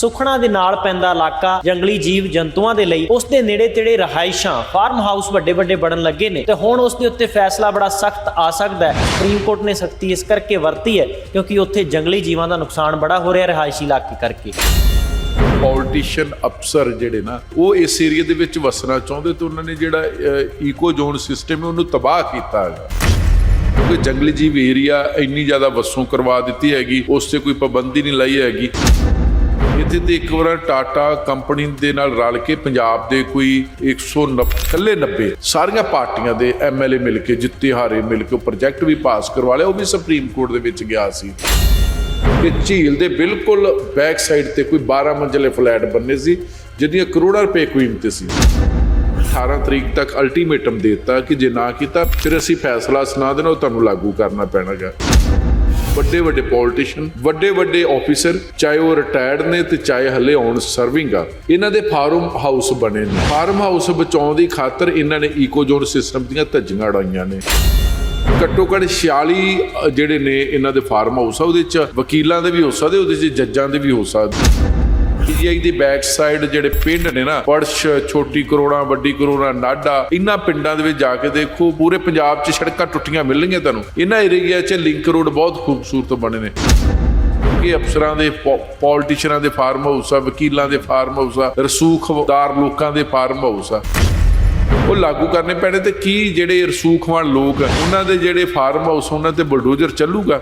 ਸੁਖਣਾ ਦੇ ਨਾਲ ਪੈਂਦਾ ਇਲਾਕਾ ਜੰਗਲੀ ਜੀਵ ਜੰਤੂਆਂ ਦੇ ਲਈ। ਉਸ ਦੇ ਨੇੜੇ ਤੇੜੇ ਰਹਾਇਸ਼ਾਂ ਫਾਰਮ ਹਾਊਸ ਵੱਡੇ ਵੱਡੇ ਬਣਨ ਲੱਗੇ ਨੇ ਤੇ ਹੁਣ ਉਸ ਦੇ ਉੱਤੇ ਫੈਸਲਾ ਬੜਾ ਸਖਤ ਆ ਸਕਦਾ ਹੈ। ਸੁਪਰੀਮ ਕੋਰਟ ਨੇ ਸਖਤੀ ਇਸ ਕਰਕੇ ਵਰਤੀ ਹੈ ਕਿਉਂਕਿ ਉੱਥੇ ਜੰਗਲੀ ਜੀਵਾਂ ਦਾ ਨੁਕਸਾਨ ਬੜਾ ਹੋ ਰਿਹਾ ਰਹਾਇਸ਼ੀ ਇਲਾਕੇ ਕਰਕੇ। ਪੋਲੀਟੀਸ਼ੀਅਨ ਅਫਸਰ ਜਿਹੜੇ ਨਾ, ਉਹ ਇਸ ਏਰੀਆ ਦੇ ਵਿੱਚ ਵਸਣਾ ਚਾਹੁੰਦੇ ਤੇ ਉਹਨਾਂ ਨੇ ਜਿਹੜਾ ਈਕੋ ਜ਼ੋਨ ਸਿਸਟਮ ਹੈ, ਉਹਨੂੰ ਤਬਾਹ ਕੀਤਾ ਹੈਗਾ ਕਿਉਂਕਿ ਜੰਗਲੀ ਜੀਵ ਏਰੀਆ ਇੰਨੀ ਜ਼ਿਆਦਾ ਵਸੋਂ ਕਰਵਾ ਦਿੱਤੀ ਹੈਗੀ, ਉਸ ਤੇ ਕੋਈ ਪਾਬੰਦੀ ਨਹੀਂ ਲਾਈ ਹੈਗੀ। ਇੱਥੇ ਤੇ ਇੱਕ ਵਾਰ ਟਾਟਾ ਕੰਪਨੀ ਦੇ ਨਾਲ ਰਲ ਕੇ ਪੰਜਾਬ ਦੇ ਕੋਈ 190 ਕੱਲੇ 90 ਸਾਰੀਆਂ ਪਾਰਟੀਆਂ ਦੇ ਐਮਐਲਏ ਮਿਲ ਕੇ, ਜਿੱਤੇ ਹਾਰੇ ਮਿਲ ਕੇ ਪ੍ਰੋਜੈਕਟ ਵੀ ਪਾਸ ਕਰਵਾ ਲਿਆ, ਉਹ ਵੀ ਸੁਪਰੀਮ ਕੋਰਟ ਦੇ ਵਿੱਚ ਗਿਆ ਸੀ। ਕਿ ਝੀਲ ਦੇ ਬਿਲਕੁਲ ਬੈਕ ਸਾਈਡ ਤੇ ਕੋਈ 12 ਮੰਜ਼ਲੇ ਫਲੈਟ ਬੰਨੇ ਸੀ, ਜਿਹਦੀਆਂ ਕਰੋੜਾਂ ਰੁਪਏ ਕੀਮਤ ਸੀ। 18 ਤਰੀਕ ਤੱਕ ਅਲਟੀਮੇਟਮ ਦੇ ਦਿੱਤਾ ਕਿ ਜੇ ਨਾ ਕੀਤਾ, ਫਿਰ ਅਸੀਂ ਫੈਸਲਾ ਸੁਣਾ ਦੇਣਾ, ਉਹ ਤੁਹਾਨੂੰ ਲਾਗੂ ਕਰਨਾ ਪੈਣਾਗਾ। ਵੱਡੇ ਵੱਡੇ ਪੋਲੀਟੀਸ਼ੀਅਨ ਵੱਡੇ ਵੱਡੇ ਆਫੀਸਰ ਚਾਹੇ ਉਹ ਰਿਟਾਇਰਡ ਨੇ ਤੇ ਚਾਹੇ ਹਲੇ ਔਨ ਸਰਵਿੰਗ ਆ, ਇਹਨਾਂ ਦੇ ਫਾਰਮ ਹਾਊਸ ਬਣੇ ਨੇ। ਫਾਰਮ ਹਾਊਸ ਬਚਾਉਣ ਦੀ ਖਾਤਰ ਇਹਨਾਂ ਨੇ ਈਕੋ ਜ਼ੋਨ ਸਿਸਟਮ ਦੀਆਂ ਧੱਜੀਆਂ ਉਡਾਈਆਂ ਨੇ। ਘੱਟੋ ਘੱਟ 46 ਜਿਹੜੇ ਨੇ ਇਹਨਾਂ ਦੇ ਫਾਰਮ ਹਾਊਸ ਆ ਉਹਦੇ ਚ, ਵਕੀਲਾਂ ਦੇ ਵੀ ਹੋ ਸਕਦੇ, ਉਹਦੇ ਚ ਜੱਜਾਂ ਦੇ ਵੀ ਹੋ ਸਕਦੇ। ਪੀਜੀਆਈ ਦੀ ਬੈਕ ਸਾਈਡ ਜਿਹੜੇ ਪਿੰਡ ਨੇ ਨਾ ਪੜਸ਼ ਛੋਟੀ ਕਰੋੜਾਂ, ਵੱਡੀ ਕਰੋੜਾਂ, ਨਾਡਾ ਇਹਨਾਂ ਪਿੰਡਾਂ ਦੇ ਵਿੱਚ ਜਾ ਕੇ ਦੇਖੋ, ਪੂਰੇ ਪੰਜਾਬ 'ਚ ਸੜਕਾਂ ਟੁੱਟੀਆਂ ਮਿਲਣਗੀਆਂ ਤੁਹਾਨੂੰ। ਇਹਨਾਂ ਏਰੀਆ 'ਚ ਲਿੰਕ ਰੋਡ ਬਹੁਤ ਖੂਬਸੂਰਤ ਬਣੇ ਨੇ। ਕਿ ਅਫਸਰਾਂ ਦੇ ਪੋਲਿਟਿਸ਼ੀਅਨਾਂ ਦੇ ਫਾਰਮ ਹਾਊਸ ਆ, ਵਕੀਲਾਂ ਦੇ ਫਾਰਮ ਹਾਊਸ ਆ ਰਸੂਖਦਾਰ ਲੋਕਾਂ ਦੇ ਫਾਰਮ ਹਾਊਸ ਆ। ਉਹ ਲਾਗੂ ਕਰਨੇ ਪੈਣੇ ਤੇ ਕੀ ਜਿਹੜੇ ਰਸੂਖਵਾਨ ਲੋਕ ਆ ਉਹਨਾਂ ਦੇ ਜਿਹੜੇ ਫਾਰਮ ਹਾਊਸ ਉਹਨਾਂ ਤੇ ਬਲਡੋਜ਼ਰ ਚੱਲੂਗਾ?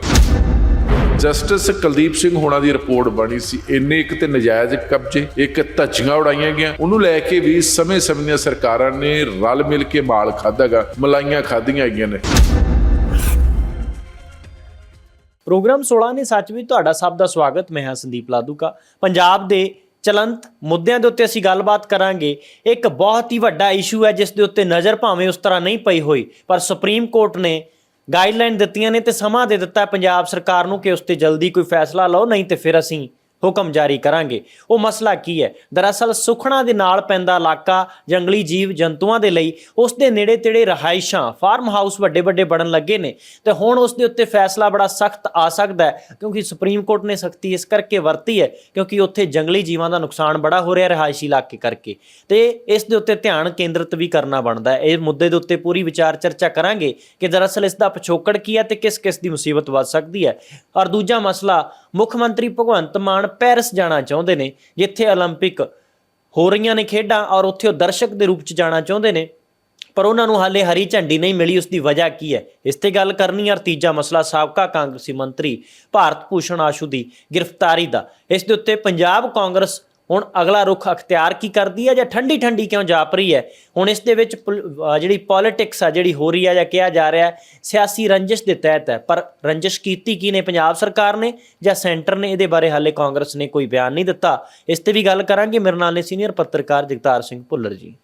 ਜਸਟਿਸ ਕੁਲਦੀਪ ਸਿੰਘ ਹੋਣਾ ਦੀ ਰਿਪੋਰਟ ਬਣੀ ਸੀ। ਇੰਨੇ ਇੱਕ ਤੇ ਨਜਾਇਜ਼ ਕਬਜ਼ੇ, ਇੱਕ ਧੱਜੀਆਂ ਉਡਾਈਆਂ ਗਿਆ ਉਹਨੂੰ ਲੈ ਕੇ ਵੀ ਸਮੇਂ-ਸਮੇਂ ਦੀਆਂ ਸਰਕਾਰਾਂ ਨੇ ਰਲ ਮਿਲ ਕੇ ਮਾਲ ਖਾਦਾਗਾ ਮਲਾਈਆਂ ਖਾਧੀਆਂ ਹੈਗੀਆਂ ਨੇ। ਪ੍ਰੋਗਰਾਮ 16 ਨੇ ਸੱਚ ਵਿੱਚ ਤੁਹਾਡਾ ਸਭ ਦਾ ਸਵਾਗਤ। ਮੈਂ ਹਾਂ ਸੰਦੀਪ ਲਾਦੂਕਾ ਪੰਜਾਬ ਦੇ ਚਲੰਤ ਮੁੱਦਿਆਂ ਦੇ ਉੱਤੇ ਅਸੀਂ ਗੱਲਬਾਤ ਕਰਾਂਗੇ। ਇੱਕ ਬਹੁਤ ਹੀ ਵੱਡਾ ਇਸ਼ੂ ਹੈ, ਜਿਸ ਦੇ ਉੱਤੇ ਨਜ਼ਰ ਭਾਵੇਂ ਉਸ ਤਰ੍ਹਾਂ ਨਹੀਂ ਪਈ ਹੋਈ, ਪਰ ਸੁਪਰੀਮ ਕੋਰਟ ਨੇ ਗਾਈਡਲਾਈਨ ਦਿੱਤੀਆਂ ਨੇ ਤੇ ਸਮਾਂ ਦੇ ਦਿੱਤਾ ਪੰਜਾਬ ਸਰਕਾਰ ਨੂੰ ਕਿ ਉਸ ਤੇ ਜਲਦੀ ਕੋਈ ਫੈਸਲਾ ਲਓ, ਨਹੀਂ ਤੇ ਫਿਰ ਅਸੀਂ ਹੁਕਮ ਜਾਰੀ ਕਰਾਂਗੇ। ਉਹ ਮਸਲਾ ਕੀ ਹੈ? ਦਰਅਸਲ ਸੁਖਣਾ ਦੇ ਨਾਲ ਪੈਂਦਾ ਇਲਾਕਾ ਜੰਗਲੀ ਜੀਵ ਜੰਤੂਆਂ ਦੇ ਲਈ ਉਸ ਦੇ ਨੇੜੇ ਤੇੜੇ ਰਹਾਇਸ਼ਾਂ ਫਾਰਮ ਹਾਊਸ ਵੱਡੇ ਵੱਡੇ ਬਣਨ ਲੱਗੇ ਨੇ ਤੇ ਹੁਣ ਉਸ ਦੇ ਉੱਤੇ ਫੈਸਲਾ ਬੜਾ ਸਖਤ ਆ ਸਕਦਾ ਹੈ ਕਿਉਂਕਿ ਸੁਪਰੀਮ ਕੋਰਟ ਨੇ ਸਖਤੀ ਇਸ ਕਰਕੇ ਵਰਤੀ ਹੈ ਕਿਉਂਕਿ ਉੱਥੇ ਜੰਗਲੀ ਜੀਵਾਂ ਦਾ ਨੁਕਸਾਨ ਬੜਾ ਹੋ ਰਿਹਾ ਰਹਾਇਸ਼ੀ ਇਲਾਕੇ ਕਰਕੇ। ਤੇ ਇਸ ਦੇ ਉੱਤੇ ਧਿਆਨ ਕੇਂਦਰਿਤ ਵੀ ਕਰਨਾ ਬਣਦਾ ਹੈ। ਇਹ ਮੁੱਦੇ ਦੇ ਉੱਤੇ ਪੂਰੀ ਵਿਚਾਰ ਚਰਚਾ ਕਰਾਂਗੇ ਕਿ ਦਰਅਸਲ ਇਸ ਦਾ ਪਿਛੋਕੜ ਕੀ ਹੈ ਤੇ ਕਿਸ ਕਿਸ ਦੀ ਮੁਸੀਬਤ ਵੱਧ ਸਕਦੀ ਹੈ। ਔਰ ਦੂਜਾ ਮਸਲਾ, ਮੁੱਖ ਮੰਤਰੀ ਭਗਵੰਤ ਮਾਨ ਪੈਰਿਸ ਜਾਣਾ ਚਾਹੁੰਦੇ ਨੇ ਜਿੱਥੇ 올림픽 ਹੋ ਰਹੀਆਂ ਨੇ ਖੇਡਾਂ ਔਰ ਉੱਥੇ ਉਹ ਦਰਸ਼ਕ ਦੇ ਰੂਪ ਚ ਜਾਣਾ ਚਾਹੁੰਦੇ ਨੇ ਪਰ ਉਹਨਾਂ ਨੂੰ ਹਾਲੇ ਹਰੀ ਝੰਡੀ ਨਹੀਂ ਮਿਲੀ ਉਸ ਦੀ ਵਜ੍ਹਾ ਕੀ ਹੈ ਇਸ ਤੇ ਗੱਲ ਕਰਨੀ ਔਰ ਤੀਜਾ ਮਸਲਾ ਸਾਬਕਾ ਕਾਂਗਰਸੀ ਮੰਤਰੀ ਭਾਰਤ ਭੂਸ਼ਣ ਆਸ਼ੂ ਦੀ ਗ੍ਰਿਫਤਾਰੀ ਦਾ ਇਸ ਦੇ ਉੱਤੇ ਪੰਜਾਬ ਕਾਂਗਰਸ ਹੁਣ ਅਗਲਾ ਰੁਖ ਅਖਤਿਆਰ ਕੀ ਕਰਦੀ ਹੈ ਜਾਂ ਠੰਡੀ ਠੰਡੀ ਕਿਉਂ ਜਾਪ ਰਹੀ ਹੈ? ਹੁਣ ਇਸ ਦੇ ਵਿੱਚ ਪੁਲ- ਜਿਹੜੀ ਪੋਲਿਟਿਕਸ ਆ, ਜਿਹੜੀ ਹੋ ਰਹੀ ਹੈ ਜਾਂ ਕਿਹਾ ਜਾ ਰਿਹਾ ਸਿਆਸੀ ਰੰਜਿਸ਼ ਦੇ ਤਹਿਤ ਹੈ। ਪਰ ਰੰਜਿਸ਼ ਕੀਤੀ ਕੀ ਨੇ? ਪੰਜਾਬ ਸਰਕਾਰ ਨੇ ਜਾਂ ਸੈਂਟਰ ਨੇ? ਇਹਦੇ ਬਾਰੇ ਹਾਲੇ ਕਾਂਗਰਸ ਨੇ ਕੋਈ ਬਿਆਨ ਨਹੀਂ ਦਿੱਤਾ। ਇਸ ਤੇ ਵੀ ਗੱਲ ਕਰਾਂਗੇ। ਮੇਰੇ ਨਾਲ ਨੇ ਸੀਨੀਅਰ ਪੱਤਰਕਾਰ ਜਗਤਾਰ ਸਿੰਘ ਭੁੱਲਰ ਜੀ।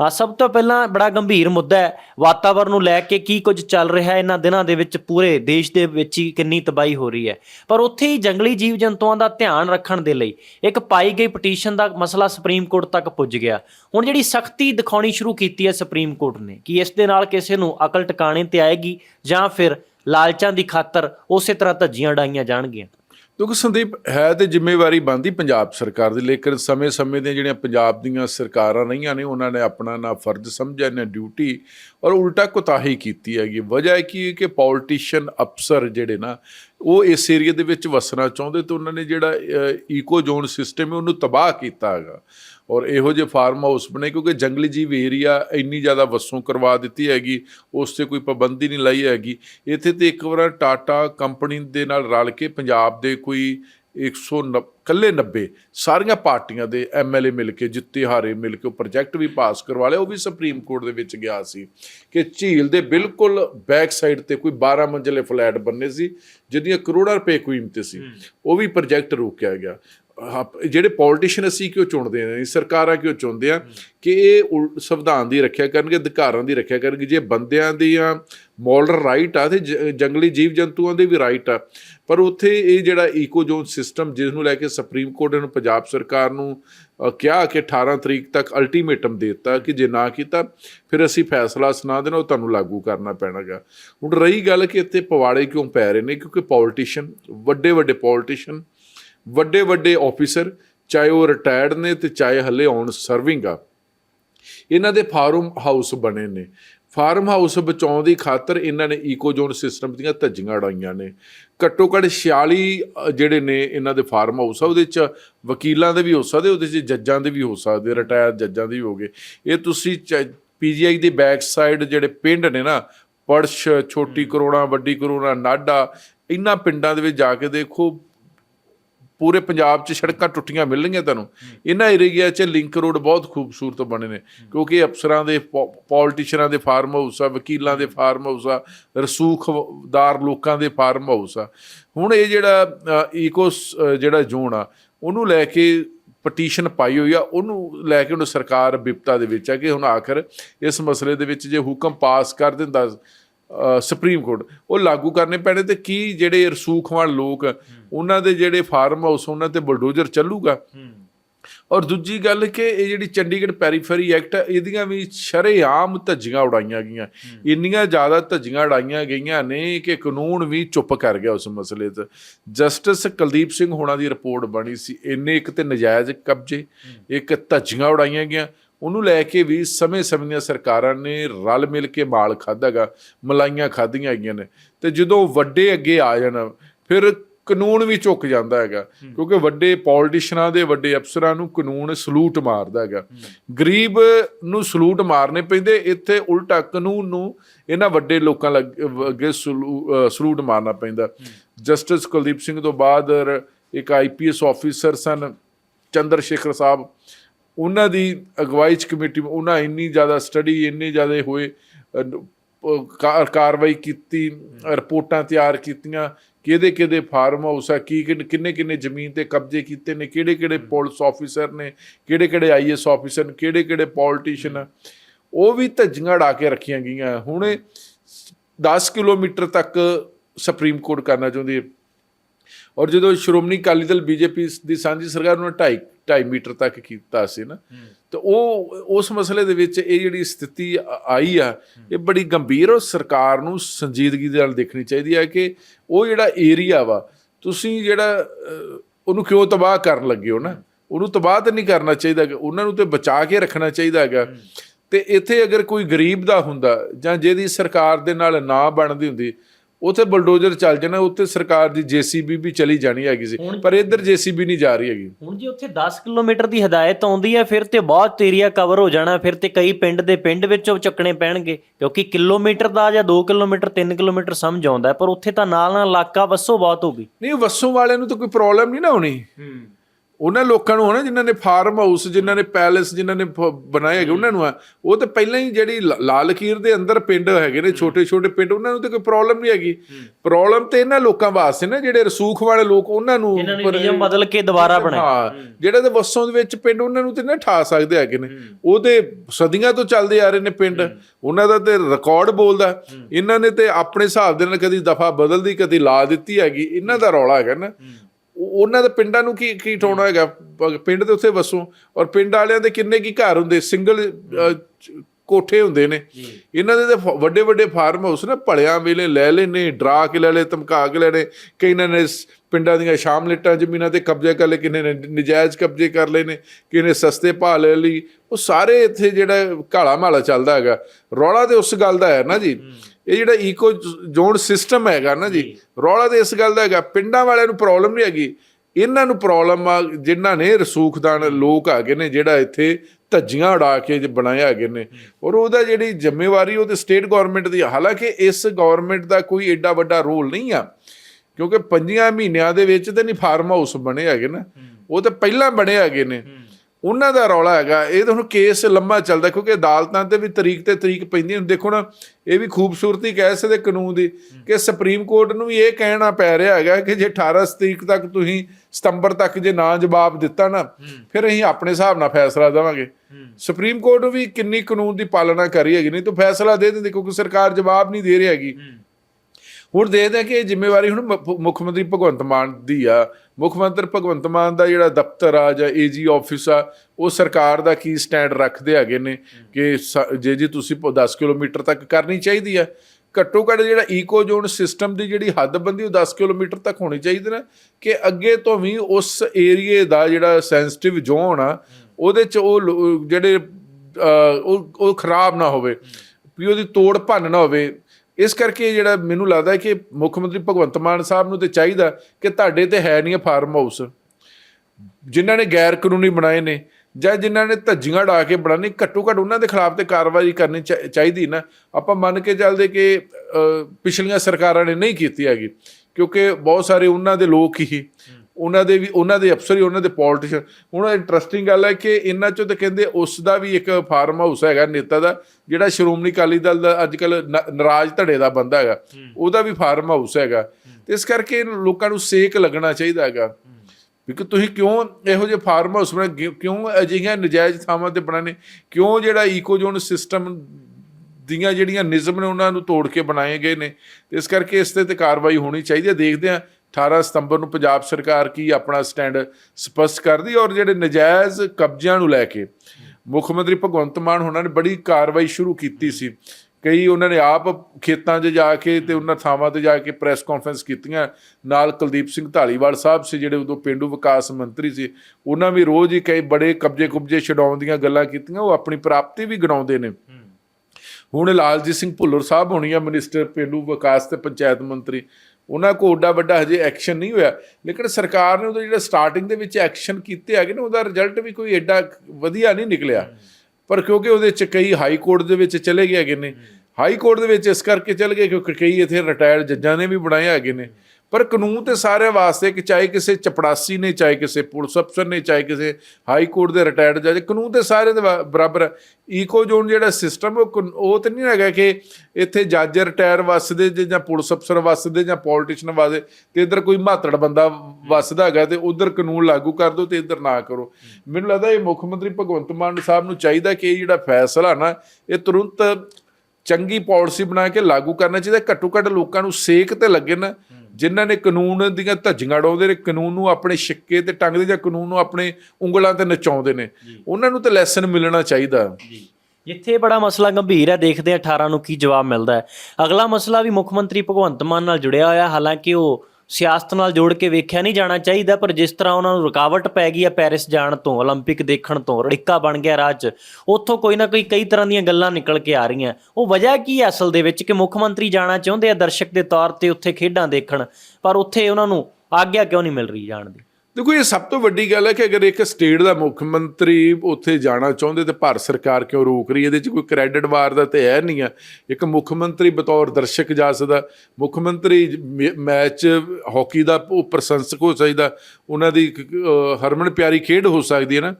ਆ ਸਭ ਤੋਂ ਪਹਿਲਾਂ ਬੜਾ ਗੰਭੀਰ ਮੁੱਦਾ ਹੈ ਵਾਤਾਵਰਣ ਨੂੰ ਲੈ ਕੇ ਕੀ ਕੁਝ ਚੱਲ ਰਿਹਾ ਹੈ, ਇਹਨਾਂ ਦਿਨਾਂ ਦੇ ਵਿੱਚ ਪੂਰੇ ਦੇਸ਼ ਦੇ ਵਿੱਚ ਹੀ ਕਿੰਨੀ ਤਬਾਹੀ ਹੋ ਰਹੀ ਹੈ। ਪਰ ਉੱਥੇ ਹੀ ਜੰਗਲੀ ਜੀਵ ਜੰਤੂਆਂ ਦਾ ਧਿਆਨ ਰੱਖਣ ਦੇ ਲਈ ਇੱਕ ਪਾਈ ਗਈ ਪਟੀਸ਼ਨ ਦਾ ਮਸਲਾ ਸੁਪਰੀਮ ਕੋਰਟ ਤੱਕ ਪੁੱਜ ਗਿਆ। ਹੁਣ ਜਿਹੜੀ ਸਖਤੀ ਦਿਖਾਉਣੀ ਸ਼ੁਰੂ ਕੀਤੀ ਹੈ ਸੁਪਰੀਮ ਕੋਰਟ ਨੇ, ਕਿ ਇਸ ਦੇ ਨਾਲ ਕਿਸੇ ਨੂੰ ਅਕਲ ਟਿਕਾਣੇ ਤੇ ਆਏਗੀ ਜਾਂ ਫਿਰ ਲਾਲਚਾਂ ਦੀ ਖਾਤਰ ਉਸੇ ਤਰ੍ਹਾਂ ਧੱਜੀਆਂ ਡਾਈਆਂ ਜਾਣਗੀਆਂ? ਦੇਖੋ ਸੰਦੀਪ, ਹੈ ਤੇ ਜ਼ਿੰਮੇਵਾਰੀ ਬੰਦੀ ਪੰਜਾਬ ਸਰਕਾਰ ਦੀ, ਲੇਕਿਨ ਸਮੇਂ-ਸਮੇਂ ਦੀਆਂ ਜਿਹੜੀਆਂ ਪੰਜਾਬ ਦੀਆਂ ਸਰਕਾਰਾਂ ਰਹੀਆਂ ਨੇ, ਉਹਨਾਂ ਨੇ ਆਪਣਾ ਨਾ ਫਰਜ਼ ਸਮਝਿਆ, ਨਾ ਡਿਊਟੀ, ਔਰ ਉਲਟਾ ਕੁਤਾਹੀ ਕੀਤੀ ਹੈਗੀ। ਵਜ੍ਹਾ ਕੀ ਹੈ ਕਿ ਪੋਲਿਟਿਸ਼ੀਅਨ ਅਫਸਰ ਜਿਹੜੇ ਨਾ, ਉਹ ਇਸ ਏਰੀਆ ਦੇ ਵਿੱਚ ਵਸਣਾ ਚਾਹੁੰਦੇ ਤੇ ਉਹਨਾਂ ਨੇ ਜਿਹੜਾ ਈਕੋ ਜ਼ੋਨ ਸਿਸਟਮ ਹੈ, ਉਹਨੂੰ ਤਬਾਹ ਕੀਤਾ ਹੈਗਾ। ਔਰ ਇਹੋ ਜਿਹੇ ਫਾਰਮ ਹਾਊਸ ਬਣੇ, ਕਿਉਂਕਿ ਜੰਗਲੀ ਜੀਵ ਏਰੀਆ ਇੰਨੀ ਜ਼ਿਆਦਾ ਵਸੋਂ ਕਰਵਾ ਦਿੱਤੀ ਹੈਗੀ, ਉਸ ਤੇ ਕੋਈ ਪਾਬੰਦੀ ਨਹੀਂ ਲਾਈ ਹੈਗੀ। ਇੱਥੇ ਤੇ ਇੱਕ ਵਾਰ ਟਾਟਾ ਕੰਪਨੀ ਦੇ ਨਾਲ ਰਲ ਕੇ ਪੰਜਾਬ ਦੇ ਕੋਈ 190 ਕੱਲੇ 90 ਸਾਰੀਆਂ ਪਾਰਟੀਆਂ ਦੇ ਐਮਐਲਏ ਮਿਲ ਕੇ ਜਿੱਤੇ ਹਾਰੇ ਮਿਲ ਕੇ ਪ੍ਰੋਜੈਕਟ ਵੀ ਪਾਸ ਕਰਵਾ ਲਿਆ ਉਹ ਵੀ ਸੁਪਰੀਮ ਕੋਰਟ ਦੇ ਵਿੱਚ ਗਿਆ ਸੀ ਕਿ ਝੀਲ ਦੇ ਬਿਲਕੁਲ ਬੈਕ ਸਾਈਡ ਤੇ ਕੋਈ 12 ਮੰਜ਼ਲੇ ਫਲੈਟ ਬੰਨੇ ਸੀ ਜਿਹਦੀਆਂ ਕਰੋੜਾਂ ਰੁਪਏ ਕੀਮਤ ਸੀ। ਉਹ ਵੀ ਪ੍ਰੋਜੈਕਟ ਰੋਕਿਆ ਗਿਆ। ਜਿਹੜੇ ਪੋਲੀਟੀਸ਼ੀਅਨ ਅਸੀਂ ਕਿਉਂ ਚੁਣਦੇ ਨੇ ਸਰਕਾਰਾਂ ਕਿਉਂ ਚੁਣਦੇ ਆ ਕਿ ਇਹ ਸੰਵਿਧਾਨ ਦੀ ਰੱਖਿਆ ਕਰਨਗੇ ਅਧਿਕਾਰਾਂ ਦੀ ਰੱਖਿਆ ਕਰਨਗੇ ਜੇ ਬੰਦਿਆਂ ਦੀਆਂ ਮੋਰਲ ਰਾਈਟ ਆ ਤੇ ਜੰਗਲੀ ਜੀਵ ਜੰਤੂਆਂ ਦੇ ਵੀ ਰਾਈਟ ਆ। ਪਰ ਉੱਥੇ ਇਹ ਜਿਹੜਾ ਈਕੋ ਜ਼ੋਨ ਸਿਸਟਮ ਜਿਸ ਨੂੰ ਲੈ ਕੇ ਸੁਪਰੀਮ ਕੋਰਟ ਨੇ ਪੰਜਾਬ ਸਰਕਾਰ ਨੂੰ ਕਿਹਾ ਕਿ 18 ਤਰੀਕ ਤੱਕ ਅਲਟੀਮੇਟਮ ਦਿੱਤਾ ਕਿ ਜੇ ਨਾ ਕੀਤਾ, ਫਿਰ ਅਸੀਂ ਫੈਸਲਾ ਸੁਣਾ ਦੇਣਾ, ਉਹ ਤੁਹਾਨੂੰ ਲਾਗੂ ਕਰਨਾ ਪੈਣਾਗਾ। ਹੁਣ ਰਹੀ ਗੱਲ ਕਿ ਇੱਥੇ ਪਵਾੜੇ ਕਿਉਂ ਪੈ ਰਹੇ ਨੇ, ਕਿਉਂਕਿ ਪੋਲੀਟੀਸ਼ੀਅਨ ਵੱਡੇ ਵੱਡੇ ਪੋਲੀਟੀਸ਼ੀਅਨ ਵੱਡੇ ਵੱਡੇ ਆਫੀਸਰ ਚਾਹੇ ਉਹ ਰਿਟਾਇਰਡ ਨੇ ਤੇ ਚਾਹੇ ਹੱਲੇ ਔਨ ਸਰਵਿੰਗ ਆ, ਇਹਨਾਂ ਦੇ ਫਾਰਮ ਹਾਊਸ ਬਣੇ ਨੇ। ਫਾਰਮ ਹਾਊਸ ਬਚਾਉਣ ਦੀ ਖਾਤਰ ਇਹਨਾਂ ਨੇ ਈਕੋ ਜ਼ੋਨ ਸਿਸਟਮ ਦੀਆਂ ਧੱਜੀਆਂ ਉਡਾਈਆਂ ਨੇ। ਘੱਟੋ ਘੱਟ 46 ਜਿਹੜੇ ਨੇ ਇਹਨਾਂ ਦੇ ਫਾਰਮ ਹਾਊਸ ਆ, ਉਹਦੇ ਚ ਵਕੀਲਾਂ ਦੇ ਵੀ ਹੋ ਸਕਦੇ, ਉਹਦੇ ਚ ਜੱਜਾਂ ਦੇ ਵੀ ਹੋ ਸਕਦੇ ਰਿਟਾਇਰ ਜੱਜਾਂ ਦੇ ਵੀ ਹੋਗੇ ਇਹ ਤੁਸੀਂ ਪੀਜੀਆਈ ਦੇ ਬੈਕ ਸਾਈਡ ਜਿਹੜੇ ਪਿੰਡ ਨੇ ਨਾ ਪੜਸ਼ ਛੋਟੀ ਕਰੋੜਾ, ਵੱਡੀ ਕਰੋੜਾ, ਨਾਡਾ, ਇਹਨਾਂ ਪਿੰਡਾਂ ਦੇ ਵਿੱਚ ਜਾ ਕੇ ਦੇਖੋ ਪੂਰੇ ਪੰਜਾਬ 'ਚ ਸੜਕਾਂ ਟੁੱਟੀਆਂ ਮਿਲਣਗੀਆਂ ਤੁਹਾਨੂੰ। ਇਹਨਾਂ ਏਰੀਆ 'ਚ ਲਿੰਕ ਰੋਡ ਬਹੁਤ ਖੂਬਸੂਰਤ ਬਣੇ ਨੇ। ਕਿਉਂਕਿ ਅਫਸਰਾਂ ਦੇ ਪੋਲਿਟਿਸ਼ੀਅਨਾਂ ਦੇ ਫਾਰਮ ਹਾਊਸ ਆ, ਵਕੀਲਾਂ ਦੇ ਫਾਰਮ ਹਾਊਸ ਆ, ਰਸੂਖਦਾਰ ਲੋਕਾਂ ਦੇ ਫਾਰਮ ਹਾਊਸ ਆ। ਹੁਣ ਇਹ ਜਿਹੜਾ ਈਕੋ ਜਿਹੜਾ ਜ਼ੋਨ ਆ, ਉਹਨੂੰ ਲੈ ਕੇ ਪਟੀਸ਼ਨ ਪਾਈ ਹੋਈ ਆ, ਉਹਨੂੰ ਲੈ ਕੇ ਹੁਣ ਸਰਕਾਰ ਬਿਪਤਾ ਦੇ ਵਿੱਚ ਆ ਕਿ ਹੁਣ ਆਖਰ ਇਸ ਮਸਲੇ ਦੇ ਵਿੱਚ ਜੇ ਹੁਕਮ ਪਾਸ ਕਰ ਦਿੰਦਾ ਸੁਪਰੀਮ ਕੋਰਟ ਉਹ ਲਾਗੂ ਕਰਨੇ ਪੈਣੇ ਤੇ ਕੀ ਜਿਹੜੇ ਰਸੂਖਵਾਨ ਲੋਕ ਉਹਨਾਂ ਦੇ ਜਿਹੜੇ ਫਾਰਮ ਹਾਊਸ ਉਹਨਾਂ ਤੇ ਬੁਲਡੋਜ਼ਰ ਚੱਲੂਗਾ। ਔਰ ਦੂਜੀ ਗੱਲ ਕਿ ਇਹ ਜਿਹੜੀ ਚੰਡੀਗੜ੍ਹ ਪੈਰੀਫਰੀ ਐਕਟ ਇਹਦੀਆਂ ਵੀ ਸ਼ਰੇਆਮ ਧੱਜੀਆਂ ਉਡਾਈਆਂ ਗਈਆਂ। ਇੰਨੀਆਂ ਜ਼ਿਆਦਾ ਧੱਜੀਆਂ ਉਡਾਈਆਂ ਗਈਆਂ ਨੇ ਕਿ ਕਾਨੂੰਨ ਵੀ ਚੁੱਪ ਕਰ ਗਿਆ ਉਸ ਮਸਲੇ 'ਤੇ। ਜਸਟਿਸ ਕੁਲਦੀਪ ਸਿੰਘ ਹੋਣਾ ਦੀ ਰਿਪੋਰਟ ਬਣੀ ਸੀ ਇੰਨੇ ਇੱਕ ਤੇ ਨਜਾਇਜ਼ ਕਬਜ਼ੇ ਇੱਕ ਧੱਜੀਆਂ ਉਡਾਈਆਂ ਗਈਆਂ। ਉਹਨੂੰ ਲੈ ਕੇ ਵੀ ਸਮੇਂ-ਸਮੇਂ ਦੀਆਂ ਸਰਕਾਰਾਂ ਨੇ ਰਲ ਮਿਲ ਕੇ ਮਾਲ ਖਾਦਾਗਾ ਮਲਾਈਆਂ ਖਾਧੀਆਂ ਹੈਗੀਆਂ ਨੇ। ਤੇ ਜਦੋਂ ਵੱਡੇ ਅੱਗੇ ਆ ਜਾਣ ਫਿਰ ਕਾਨੂੰਨ ਵੀ ਝੁਕ ਜਾਂਦਾ ਹੈਗਾ। ਕਿਉਂਕਿ ਵੱਡੇ ਪੋਲਿਟਿਸ਼ੀਅਨਾਂ ਦੇ ਵੱਡੇ ਅਫਸਰਾਂ ਨੂੰ ਕਾਨੂੰਨ ਸਲੂਟ ਮਾਰਦਾ ਹੈਗਾ। ਗਰੀਬ ਨੂੰ ਸਲੂਟ ਮਾਰਨੇ ਪੈਂਦੇ ਇੱਥੇ ਉਲਟਾ ਕਾਨੂੰਨ ਨੂੰ ਇਹਨਾਂ ਵੱਡੇ ਲੋਕਾਂ ਲੱਗ- ਅੱਗੇ ਸਲੂਟ ਮਾਰਨਾ ਪੈਂਦਾ। ਜਸਟਿਸ ਕੁਲਦੀਪ ਸਿੰਘ ਤੋਂ ਬਾਅਦ ਇੱਕ ਆਈਪੀਐਸ ਆਫੀਸਰ ਸਨ ਚੰਦਰ ਸ਼ੇਖਰ ਸਾਹਿਬ। ਉਹਨਾਂ ਦੀ ਅਗਵਾਈ ਚ ਕਮੇਟੀ ਉਹਨਾਂ ਇੰਨੀ ਜ਼ਿਆਦਾ ਸਟੱਡੀ ਇੰਨੇ ਜ਼ਿਆਦਾ ਹੋਏ ਕਾਰਵਾਈ ਕੀਤੀ ਰਿਪੋਰਟਾਂ ਤਿਆਰ ਕੀਤੀਆਂ ਕਿਹਦੇ ਕਿਹਦੇ ਫਾਰਮ ਹਾਊਸ ਆ ਕੀ ਕਿੰਨ- ਕਿੰਨੇ ਕਿੰਨੇ ਜ਼ਮੀਨ ਤੇ ਕਬਜ਼ੇ ਕੀਤੇ ਨੇ ਕਿਹੜੇ ਕਿਹੜੇ ਪੁਲਿਸ ਆਫੀਸਰ ਨੇ ਕਿਹੜੇ ਕਿਹੜੇ ਆਈਐਸ ਆਫੀਸਰ ਨੇ ਕਿਹੜੇ ਕਿਹੜੇ ਪੋਲਿਟਿਸ਼ੀਅਨ ਆ। ਉਹ ਵੀ ਧੱਜੀਆਂ ਢਾ ਕੇ ਰੱਖੀਆਂ ਗਈਆਂ। ਹੁਣ ਇਹ 10 ਕਿਲੋਮੀਟਰ ਤੱਕ ਸੁਪਰੀਮ ਕੋਰਟ ਕਰਨਾ ਚਾਹੁੰਦੀ ਹੈ। ਔਰ ਜਦੋਂ ਸ਼੍ਰੋਮਣੀ ਅਕਾਲੀ ਦਲ ਬੀਜੇਪੀ ਦੀ ਸਾਂਝੀ ਸਰਕਾਰ ਨੂੰ 2.5 2.5 ਮੀਟਰ ਤੱਕ ਕੀਤਾ ਸੀ ਨਾ ਤੇ ਉਹ ਉਸ ਮਸਲੇ ਦੇ ਵਿੱਚ ਇਹ ਜਿਹੜੀ ਸਥਿਤੀ ਆਈ ਆ ਇਹ ਬੜੀ ਗੰਭੀਰ ਔਰ ਸਰਕਾਰ ਨੂੰ ਸੰਜੀਦਗੀ ਦੇ ਨਾਲ ਦੇਖਣੀ ਚਾਹੀਦੀ ਹੈ ਕਿ ਉਹ ਜਿਹੜਾ ਏਰੀਆ ਵਾ ਤੁਸੀਂ ਜਿਹੜਾ ਉਹਨੂੰ ਕਿਉਂ ਤਬਾਹ ਕਰਨ ਲੱਗੇ ਹੋ ਨਾ? ਉਹਨੂੰ ਤਬਾਹ ਤਾਂ ਨਹੀਂ ਕਰਨਾ ਚਾਹੀਦਾ ਗਾ, ਉਹਨਾਂ ਨੂੰ ਤੇ ਬਚਾ ਕੇ ਰੱਖਣਾ ਚਾਹੀਦਾ ਹੈਗਾ। ਤੇ ਇੱਥੇ ਅਗਰ ਕੋਈ ਗਰੀਬ ਦਾ ਹੁੰਦਾ ਜਾਂ ਜਿਹਦੀ ਸਰਕਾਰ ਦੇ ਨਾਲ ਨਾ ਬਣਦੀ ਹੁੰਦੀ ਉੱਥੇ ਬਲਡੋਜ਼ਰ ਚੱਲ ਜਾਣਾ ਉੱਥੇ ਸਰਕਾਰ ਦੀ ਜੀਸੀਬੀ ਵੀ ਚਲੀ ਜਾਣੀ ਹੈਗੀ ਸੀ ਪਰ ਇੱਧਰ ਜੀਸੀਬੀ ਨਹੀਂ ਜਾ ਰਹੀ ਹੈਗੀ। ਹੁਣ ਜੇ ਉੱਥੇ 10 ਕਿਲੋਮੀਟਰ ਦੀ ਹਦਾਇਤ ਆਉਂਦੀ ਹੈ ਫਿਰ ਤੇ ਬਹੁਤ ਏਰੀਆ ਕਵਰ ਹੋ ਜਾਣਾ ਫਿਰ ਤੇ ਕਈ ਪਿੰਡ ਦੇ ਪਿੰਡ ਵਿੱਚੋਂ ਚੱਕਣੇ ਪੈਣਗੇ ਕਿਉਂਕਿ ਕਿਲੋਮੀਟਰ ਦਾ ਜਾਂ 2 ਕਿਲੋਮੀਟਰ 3 ਕਿਲੋਮੀਟਰ ਸਮਝ ਆਉਂਦਾ ਹੈ, ਪਰ ਉੱਥੇ ਤਾਂ ਨਾਲ ਨਾਲ ਇਲਾਕਾ ਵਸੋ ਬਹੁਤ ਹੋਗੀ ਨਹੀਂ ਵੱਸੋਂ ਵਾਲਿਆਂ ਨੂੰ ਤਾਂ ਕੋਈ ਪ੍ਰੋਬਲਮ ਨਹੀਂ ਨਾ ਹੋਣੀ। ਉਹਨਾਂ ਲੋਕਾਂ ਨੂੰ ਹੋਣਾ ਜਿਨ੍ਹਾਂ ਨੇ ਫਾਰਮ ਹਾਊਸ ਜਿਨ੍ਹਾਂ ਨੇ ਪੈਲੇਸ ਜਿਨ੍ਹਾਂ ਨੇ ਬਣਾਏ ਹੈਗੇ ਉਹਨਾਂ ਨੂੰ ਆ ਉਹ ਤਾਂ ਪਹਿਲਾਂ ਹੀ ਜਿਹੜੀ ਲਾਲ ਲਕੀਰ ਦੇ ਅੰਦਰ ਪਿੰਡ ਹੈਗੇ ਨੇ ਛੋਟੇ ਛੋਟੇ ਪਿੰਡ ਉਹਨਾਂ ਨੂੰ ਤਾਂ ਕੋਈ ਪ੍ਰੋਬਲਮ ਨਹੀਂ ਹੈਗੀ। ਪ੍ਰੋਬਲਮ ਤੇ ਇਹਨਾਂ ਲੋਕਾਂ ਵਾਸਤੇ ਨਾ ਜਿਹੜੇ ਰਸੂਖ ਵਾਲੇ ਲੋਕ ਉਹਨਾਂ ਨੂੰ ਇਹਨਾਂ ਨੇ ਨਿਯਮ ਬਦਲ ਕੇ ਦੁਬਾਰਾ ਬਣਾਏ। ਹਾਂ ਜਿਹੜੇ ਤੇ ਵਸੋਂ ਦੇ ਵਿੱਚ ਪਿੰਡ ਉਹਨਾਂ ਨੂੰ ਤੇ ਨਾ ਠਾ ਸਕਦੇ ਹੈਗੇ ਨੇ। ਉਹ ਤੇ ਸਦੀਆਂ ਤੋਂ ਚੱਲਦੇ ਆ ਰਹੇ ਨੇ ਪਿੰਡ। ਉਹਨਾਂ ਦਾ ਤੇ ਰਿਕਾਰਡ ਬੋਲਦਾ। ਇਹਨਾਂ ਨੇ ਤੇ ਆਪਣੇ ਹਿਸਾਬ ਦੇ ਨਾਲ ਕਦੀ ਦਫਾ ਬਦਲਦੀ ਕਦੀ ਲਾ ਦਿੱਤੀ ਹੈਗੀ। ਇਹਨਾਂ ਦਾ ਰੌਲਾ ਹੈਗਾ ਨਾ। ਉਹਨਾਂ ਦੇ ਪਿੰਡਾਂ ਨੂੰ ਕੀ ਕੀ ਠਾਉਣਾ ਹੈਗਾ? ਪਿੰਡ ਤੇ ਉੱਥੇ ਵਸੋ। ਔਰ ਪਿੰਡ ਵਾਲਿਆਂ ਦੇ ਕਿੰਨੇ ਕੀ ਘਰ ਹੁੰਦੇ? ਸਿੰਗਲ ਕੋਠੇ ਹੁੰਦੇ ਨੇ। ਇਹਨਾਂ ਦੇ ਵੱਡੇ ਵੱਡੇ ਫਾਰਮ ਹਾਊਸ ਨਾ। ਭਲਿਆਂ ਵੇਲੇ ਲੈ ਲੈਨੇ ਡਰਾ ਕੇ ਲੈ ਲੈ ਧਮਕਾ ਕੇ ਲੈ ਲੈ ਕਈ ਨੇ ਸ- ਪਿੰਡਾਂ ਦੀਆਂ ਸ਼ਾਮਲੇਟਾਂ ਜ਼ਮੀਨਾਂ ਤੇ ਕਬਜ਼ੇ ਕਰ ਲਏ ਕਿਨੇ ਨੇ ਨਜਾਇਜ਼ ਕਬਜ਼ੇ ਕਰ ਲਏ ਨੇ ਕਿਨੇ ਸਸਤੇ ਭਾਅ ਲੈ ਲਈ। ਉਹ ਸਾਰੇ ਇੱਥੇ ਜਿਹੜਾ ਕਾਲਾ ਮਾਲਾ ਚੱਲਦਾ ਹੈਗਾ। ਰੌਲਾ ਤੇ ਉਸ ਗੱਲ ਦਾ ਹੈ ਨਾ ਜੀ। ਇਹ ਜਿਹੜਾ ਈਕੋ ਜ਼ੋਨ ਸਿਸਟਮ ਹੈਗਾ ਨਾ ਜੀ ਰੌਲਾ ਤੇ ਇਸ ਗੱਲ ਦਾ ਹੈਗਾ ਪਿੰਡਾਂ ਵਾਲਿਆਂ ਨੂੰ ਪ੍ਰੋਬਲਮ ਨਹੀਂ ਹੈਗੀ। ਇਹਨਾਂ ਨੂੰ ਪ੍ਰੋਬਲਮ ਆ ਜਿਨ੍ਹਾਂ ਨੇ ਰਸੂਖਦਾਨ ਲੋਕ ਹੈਗੇ ਨੇ ਜਿਹੜਾ ਇੱਥੇ ਧੱਜੀਆਂ ਉਡਾ ਕੇ ਜੇ ਬਣਾਏ ਹੈਗੇ ਨੇ। ਔਰ ਉਹਦਾ ਜਿਹੜੀ ਜ਼ਿੰਮੇਵਾਰੀ ਉਹ ਤੇ ਸਟੇਟ ਗਵਰਨਮੈਂਟ ਦੀ। ਹਾਲਾਂਕਿ ਇਸ ਗਵਰਨਮੈਂਟ ਦਾ ਕੋਈ ਏਡਾ ਵੱਡਾ ਰੋਲ ਨਹੀਂ ਆ ਕਿਉਂਕਿ ਪੰਜੀਆਂ ਮਹੀਨਿਆਂ ਦੇ ਵਿੱਚ ਤੇ ਨਹੀਂ ਫਾਰਮ ਹਾਊਸ ਬਣੇ ਹੈਗੇ ਨਾ। ਉਹ ਤਾਂ ਪਹਿਲਾਂ ਬਣੇ ਹੈਗੇ ਨੇ। ਉਹਨਾਂ ਦਾ ਰੌਲਾ ਹੈਗਾ, ਇਹ ਤਾਂ ਹੁਣ ਕੇਸ ਲੰਮਾ ਚੱਲਦਾ, ਕਿਉਂਕਿ ਅਦਾਲਤਾਂ ਤੇ ਵੀ ਤਰੀਕ ਤੇ ਤਰੀਕ ਪੈਂਦੀ ਹੁਣ ਦੇਖੋ ਨਾ, ਇਹ ਵੀ ਖੂਬਸੂਰਤੀ ਕਹਿ ਸਕਦੇ ਕਾਨੂੰਨ ਦੀ ਕਿ ਸੁਪਰੀਮ ਕੋਰਟ ਨੂੰ ਵੀ ਇਹ ਕਹਿਣਾ ਪੈ ਰਿਹਾ ਹੈਗਾ ਕਿ ਜੇ 18 ਤਰੀਕ ਤੱਕ ਤੁਸੀਂ ਸਤੰਬਰ ਤੱਕ ਜੇ ਨਾ ਜਵਾਬ ਦਿੱਤਾ ਨਾ, ਫਿਰ ਅਸੀਂ ਆਪਣੇ ਹਿਸਾਬ ਨਾਲ ਫੈਸਲਾ ਦੇਵਾਂਗੇ। ਸੁਪਰੀਮ ਕੋਰਟ ਵੀ ਕਿੰਨੀ ਕਾਨੂੰਨ ਦੀ ਪਾਲਣਾ ਕਰੀ ਹੈਗੀ, ਨਹੀਂ ਤਾਂ ਫੈਸਲਾ ਦੇ ਦਿੰਦੀ, ਕਿਉਂਕਿ ਸਰਕਾਰ ਜਵਾਬ ਨਹੀਂ ਦੇ ਰਹੀ ਹੈਗੀ। ਹੁਣ ਦੇਖਦੇ ਹਾਂ ਕਿ ਇਹ ਜ਼ਿੰਮੇਵਾਰੀ ਹੁਣ ਮ- ਮੁੱਖ ਮੰਤਰੀ ਭਗਵੰਤ ਮਾਨ ਦੀ ਆ। ਮੁੱਖ ਮੰਤਰ ਭਗਵੰਤ ਮਾਨ ਦਾ ਜਿਹੜਾ ਦਫ਼ਤਰ ਆ ਜਾਂ ਏਜੀ ਆਫਿਸ ਆ, ਉਹ ਸਰਕਾਰ ਦਾ ਕੀ ਸਟੈਂਡ ਰੱਖਦੇ ਹੈਗੇ ਨੇ ਕਿ ਸ- ਜੇ ਜੀ ਤੁਸੀਂ ਪ- 10 ਕਿਲੋਮੀਟਰ ਤੱਕ ਕਰਨੀ ਚਾਹੀਦੀ ਆ, ਘੱਟੋ ਘੱਟ ਜਿਹੜਾ ਈਕੋ ਜ਼ੋਨ ਸਿਸਟਮ ਦੀ ਜਿਹੜੀ ਹੱਦਬੰਦੀ ਉਹ 10 ਕਿਲੋਮੀਟਰ ਤੱਕ ਹੋਣੀ ਚਾਹੀਦੀ ਨਾ, ਕਿ ਅੱਗੇ ਤੋਂ ਵੀ ਉਸ ਏਰੀਏ ਦਾ ਜਿਹੜਾ ਸੈਂਸਿਟਿਵ ਜ਼ੋਨ ਆ, ਉਹਦੇ ਚ ਉਹ ਲੋ- ਜਿਹੜੇ ਉਹ ਉਹ ਖਰਾਬ ਨਾ ਹੋਵੇ, ਵੀ ਉਹਦੀ ਤੋੜ ਭੰਨ ਨਾ ਹੋਵੇ ਇਸ ਕਰਕੇ ਜਿਹੜਾ ਮੈਨੂੰ ਲੱਗਦਾ ਕਿ ਮੁੱਖ ਮੰਤਰੀ ਭਗਵੰਤ ਮਾਨ ਸਾਹਿਬ ਨੂੰ ਤੇ ਚਾਹੀਦਾ ਕਿ ਤੁਹਾਡੇ ਤੇ ਹੈ ਨਹੀਂ ਫਾਰਮ ਹਾਊਸ ਜਿਨ੍ਹਾਂ ਨੇ ਗੈਰ ਕਾਨੂੰਨੀ ਬਣਾਏ ਨੇ ਜਾਂ ਜਿਨ੍ਹਾਂ ਨੇ ਧੱਜੀਆਂ ਢਾ ਕੇ ਬਣਾਣੇ ਘੱਟੋ ਘੱਟ ਉਹਨਾਂ ਦੇ ਖਿਲਾਫ ਤੇ ਕਾਰਵਾਈ ਕਰਨੀ ਚਾ- ਚਾਹੀਦੀ ਨਾ। ਆਪਾਂ ਮੰਨ ਕੇ ਚੱਲਦੇ ਕਿ ਪਿਛਲੀਆਂ ਸਰਕਾਰਾਂ ਨੇ ਨਹੀਂ ਕੀਤੀ ਹੈਗੀ, ਕਿਉਂਕਿ ਬਹੁਤ ਸਾਰੇ ਉਹਨਾਂ ਦੇ ਲੋਕ ਹੀ ਉਹਨਾਂ ਦੇ ਵੀ ਉਹਨਾਂ ਦੇ ਅਫਸਰ ਹੀ ਉਹਨਾਂ ਦੇ ਪੋਲੀਟੀਸ਼ੀਅਨ ਹੁਣ ਇੰਟਰਸਟਿੰਗ ਗੱਲ ਹੈ ਕਿ ਇਹਨਾਂ ਚੋਂ ਤਾਂ ਕਹਿੰਦੇ ਉਸ ਦਾ ਵੀ ਇੱਕ ਫਾਰਮ ਹਾਊਸ ਹੈਗਾ ਨੇਤਾ ਦਾ ਜਿਹੜਾ ਸ਼੍ਰੋਮਣੀ ਅਕਾਲੀ ਦਲ ਦਾ ਅੱਜ ਕੱਲ ਨਾਰਾਜ਼ ਧੜੇ ਦਾ ਬੰਦਾ ਹੈਗਾ। ਉਹਦਾ ਵੀ ਫਾਰਮ ਹਾਊਸ ਹੈਗਾ। ਤੇ ਇਸ ਕਰਕੇ ਲੋਕਾਂ ਨੂੰ ਸੇਕ ਲੱਗਣਾ ਚਾਹੀਦਾ ਹੈਗਾ। ਕਿਉਂਕਿ ਤੁਸੀਂ ਕਿਉਂ ਇਹੋ ਜਿਹੇ ਫਾਰਮ ਹਾਊਸ ਬਣਾ ਕਿਉਂ ਅਜਿਹੀਆਂ ਨਜਾਇਜ਼ ਥਾਵਾਂ ਤੇ ਬਣਾਣੇ ਕਿਉਂ ਜਿਹੜਾ ਈਕੋ ਜ਼ੋਨ ਸਿਸਟਮ ਦੀਆਂ ਜਿਹੜੀਆਂ ਨਿਯਮ ਨੇ ਉਹਨਾਂ ਨੂੰ ਤੋੜ ਕੇ ਬਣਾਏ ਗਏ ਨੇ? ਤੇ ਇਸ ਕਰਕੇ ਇਸ ਤੇ ਤੇ ਕਾਰਵਾਈ ਹੋਣੀ ਚਾਹੀਦੀ ਹੈ। ਦੇਖਦੇ ਹਾਂ 18 ਸਤੰਬਰ ਨੂੰ ਪੰਜਾਬ ਸਰਕਾਰ ਕੀ ਆਪਣਾ ਸਟੈਂਡ ਸਪਸ਼ਟ ਕਰਦੀ ਔਰ ਜਿਹੜੇ ਨਜਾਇਜ਼ ਕਬਜ਼ਿਆਂ ਨੂੰ ਲੈ ਕੇ ਮੁੱਖ ਮੰਤਰੀ ਭਗਵੰਤ ਮਾਨ ਉਹਨਾਂ ਨੇ ਬੜੀ ਕਾਰਵਾਈ ਸ਼ੁਰੂ ਕੀਤੀ ਸੀ। ਕਈ ਉਹਨਾਂ ਨੇ ਆਪ ਖੇਤਾਂ 'ਚ ਜਾ ਕੇ ਤੇ ਉਹਨਾਂ ਥਾਵਾਂ ਤੇ ਜਾ ਕੇ ਪ੍ਰੈਸ ਕਾਨਫਰੰਸ ਕੀਤੀਆਂ। ਨਾਲ ਕੁਲਦੀਪ ਸਿੰਘ ਢਾਲੀਵਾਲ ਸਾਹਿਬ ਸੀ ਜਿਹੜੇ ਉਦੋਂ ਪਿੰਡੂ ਵਿਕਾਸ ਮੰਤਰੀ ਸੀ। ਉਹਨਾਂ ਵੀ ਰੋਜ਼ ਹੀ ਕਈ ਬੜੇ ਕਬਜ਼ੇ ਕੁਬਜ਼ੇ ਛਡਾਉਣ ਦੀਆਂ ਗੱਲਾਂ ਕੀਤੀਆਂ। ਉਹ ਆਪਣੀ ਪ੍ਰਾਪਤੀ ਵੀ ਗਣਾਉਂਦੇ ਨੇ। ਹੁਣ ਲਾਲਜੀਤ ਸਿੰਘ ਭੁੱਲਰ ਸਾਹਿਬ ਹੋਣੀ ਆ ਮਿਨਿਸਟਰ ਪਿੰਡੂ ਵਿਕਾਸ ਤੇ ਪੰਚਾਇਤ ਮੰਤਰੀ। ਉਹਨਾਂ ਕੋ ਓਡਾ ਵੱਡਾ ਹਜੇ ਐਕਸ਼ਨ ਨਹੀਂ ਹੋਇਆ। ਲੇਕਿਨ ਸਰਕਾਰ ਨੇ ਉਹਦਾ ਜਿਹੜਾ ਸਟਾਰਟਿੰਗ ਦੇ ਵਿੱਚ ਐਕਸ਼ਨ ਕੀਤੇ ਹੈਗੇ ਨੇ ਉਹਦਾ ਰਿਜ਼ਲਟ ਵੀ ਕੋਈ ਐਡਾ ਵਧੀਆ ਨਹੀਂ ਨਿਕਲਿਆ। ਪਰ ਕਿਉਂਕਿ ਉਹਦੇ ਚ ਕਈ ਹਾਈ ਕੋਰਟ ਦੇ ਵਿੱਚ ਚਲੇ ਗਏ ਹੈਗੇ ਨੇ। ਹਾਈ ਕੋਰਟ ਦੇ ਵਿੱਚ ਇਸ ਕਰਕੇ ਚਲੇ ਗਏ ਕਿਉਂਕਿ ਕਈ ਇੱਥੇ ਰਿਟਾਇਰਡ ਜੱਜਾਂ ਨੇ ਵੀ ਬਣਾਏ ਹੈਗੇ ਨੇ। ਪਰ ਕਾਨੂੰਨ ਤੇ ਸਾਰੇ ਵਾਸਤੇ ਕਿ ਚਾਹੇ ਕਿਸੇ ਚਪੜਾਸੀ ਨੇ, ਚਾਹੇ ਕਿਸੇ ਪੁਲਿਸ ਅਫਸਰ ਨੇ, ਚਾਹੇ ਕਿਸੇ ਹਾਈ ਕੋਰਟ ਦੇ ਰਿਟਾਇਰਡ ਜੱਜ ਕਾਨੂੰਨ ਤੇ ਸਾਰੇ ਦੇ ਬਰਾਬਰ ਹੈ। ਈਕੋ ਜ਼ੋਨ ਜਿਹੜਾ ਸਿਸਟਮ ਉਹ ਕਾਨ- ਉਹ ਤੇ ਨਹੀਂ ਹੈਗਾ ਕਿ ਇੱਥੇ ਜੱਜ ਰਿਟਾਇਰ ਵਸਦੇ ਜੇ ਜਾਂ ਪੁਲਿਸ ਅਫਸਰ ਵਸਦੇ ਜਾਂ ਪੋਲੀਟੀਸ਼ੀਅਨ ਵਸਦੇ, ਤੇ ਇੱਧਰ ਕੋਈ ਮਾਤੜ ਬੰਦਾ ਵਸਦਾ ਹੈਗਾ ਤੇ ਉਧਰ ਕਾਨੂੰਨ ਲਾਗੂ ਕਰ ਦਿਓ ਤੇ ਇੱਧਰ ਨਾ ਕਰੋ। ਮੈਨੂੰ ਲੱਗਦਾ ਇਹ ਮੁੱਖ ਮੰਤਰੀ ਭਗਵੰਤ ਮਾਨ ਸਾਹਿਬ ਨੂੰ ਚਾਹੀਦਾ ਕਿ ਇਹ ਜਿਹੜਾ ਫੈਸਲਾ ਨਾ, ਇਹ ਤੁਰੰਤ ਚੰਗੀ ਪਾਲਿਸੀ ਬਣਾ ਕੇ ਲਾਗੂ ਕਰਨਾ ਚਾਹੀਦਾ, ਘੱਟੋ ਘੱਟ ਲੋਕਾਂ ਨੂੰ ਸੇਕ ਤੇ ਲੱਗੇ ਨਾ ਜਿਨ੍ਹਾਂ ਨੇ ਕਾਨੂੰਨ ਦੀਆਂ ਧੱਜੀਆਂ ਡਾਉਂਦੇ ਨੇ ਕਾਨੂੰਨ ਨੂੰ ਆਪਣੇ ਛਿੱਕੇ ਤੇ ਟੰਗਦੇ ਜਾਂ ਕਾਨੂੰਨ ਨੂੰ ਆਪਣੇ ਉਂਗਲਾਂ ਤੇ ਨਚਾਉਂਦੇ ਨੇ। ਉਹਨਾਂ ਨੂੰ ਤਾਂ ਲੈਸਨ ਮਿਲਣਾ ਚਾਹੀਦਾ। ਜੀ। ਜਿੱਥੇ ਬੜਾ ਮਸਲਾ ਗੰਭੀਰ ਹੈ ਦੇਖਦੇ ਹਾਂ 18 ਨੂੰ ਕੀ ਜਵਾਬ ਮਿਲਦਾ ਹੈ। ਅਗਲਾ ਮਸਲਾ ਵੀ ਮੁੱਖ ਮੰਤਰੀ ਭਗਵੰਤ ਮਾਨ ਨਾਲ ਜੁੜਿਆ ਹੋਇਆ ਹਾਲਾਂਕਿ ਉਹ ਸਿਆਸਤ ਨਾਲ ਜੋੜ ਕੇ ਵੇਖਿਆ ਨਹੀਂ ਜਾਣਾ ਚਾਹੀਦਾ ਪਰ ਜਿਸ ਤਰ੍ਹਾਂ ਉਹਨਾਂ ਨੂੰ ਰੁਕਾਵਟ ਪੈ ਗਈ ਹੈ ਪੈਰਿਸ ਜਾਣ ਤੋਂ 올림픽 ਦੇਖਣ ਤੋਂ ਰੜਿੱਕਾ ਬਣ ਗਿਆ ਰਾਹ 'ਚ ਉੱਥੋਂ ਕੋਈ ਨਾ ਕੋਈ ਕਈ ਤਰ੍ਹਾਂ ਦੀਆਂ ਗੱਲਾਂ ਨਿਕਲ ਕੇ ਆ ਰਹੀਆਂ ਉਹ ਵਜ੍ਹਾ ਕੀ ਹੈ ਅਸਲ ਦੇ ਵਿੱਚ ਕਿ ਮੁੱਖ ਮੰਤਰੀ ਜਾਣਾ ਚਾਹੁੰਦੇ ਆ ਦਰਸ਼ਕ ਦੇ ਤੌਰ ਤੇ ਉੱਥੇ ਖੇਡਾਂ ਦੇਖਣ ਪਰ ਉੱਥੇ ਉਹਨਾਂ ਨੂੰ ਆਗਿਆ ਕਿਉਂ ਨਹੀਂ ਮਿਲ ਰਹੀ ਜਾਣ ਦੀ ਦੇਖੋ ਇਹ ਸਭ ਤੋਂ ਵੱਡੀ ਗੱਲ ਹੈ ਕਿ ਅਗਰ ਇੱਕ ਸਟੇਟ ਦਾ ਮੁੱਖ ਮੰਤਰੀ ਉੱਥੇ ਜਾਣਾ ਚਾਹੁੰਦੇ ਤੇ ਭਾਰਤ ਸਰਕਾਰ ਕਿਉਂ ਰੋਕ ਰਹੀ ਹੈ ਇਹਦੇ 'ਚ ਕੋਈ ਕ੍ਰੈਡਿਟ ਵਾਰ ਦਾ ਤੇ ਹੈ ਨਹੀਂ ਆ ਇੱਕ ਮੁੱਖ ਮੰਤਰੀ ਬਤੌਰ ਦਰਸ਼ਕ ਜਾ ਸਕਦਾ ਮੁੱਖ ਮੰਤਰੀ ਮੈ- ਮੈਚ ਹਾਕੀ ਦਾ ਉਹ ਪ੍ਰਸ਼ੰਸਕ ਹੋ ਸਕਦਾ ਉਹਨਾਂ ਦੀ ਇੱਕ, ਅਹ, ਹਰਮਨ ਪਿਆਰੀ ਖੇਡ ਹੋ ਸਕਦੀ ਹੈ ਨਾ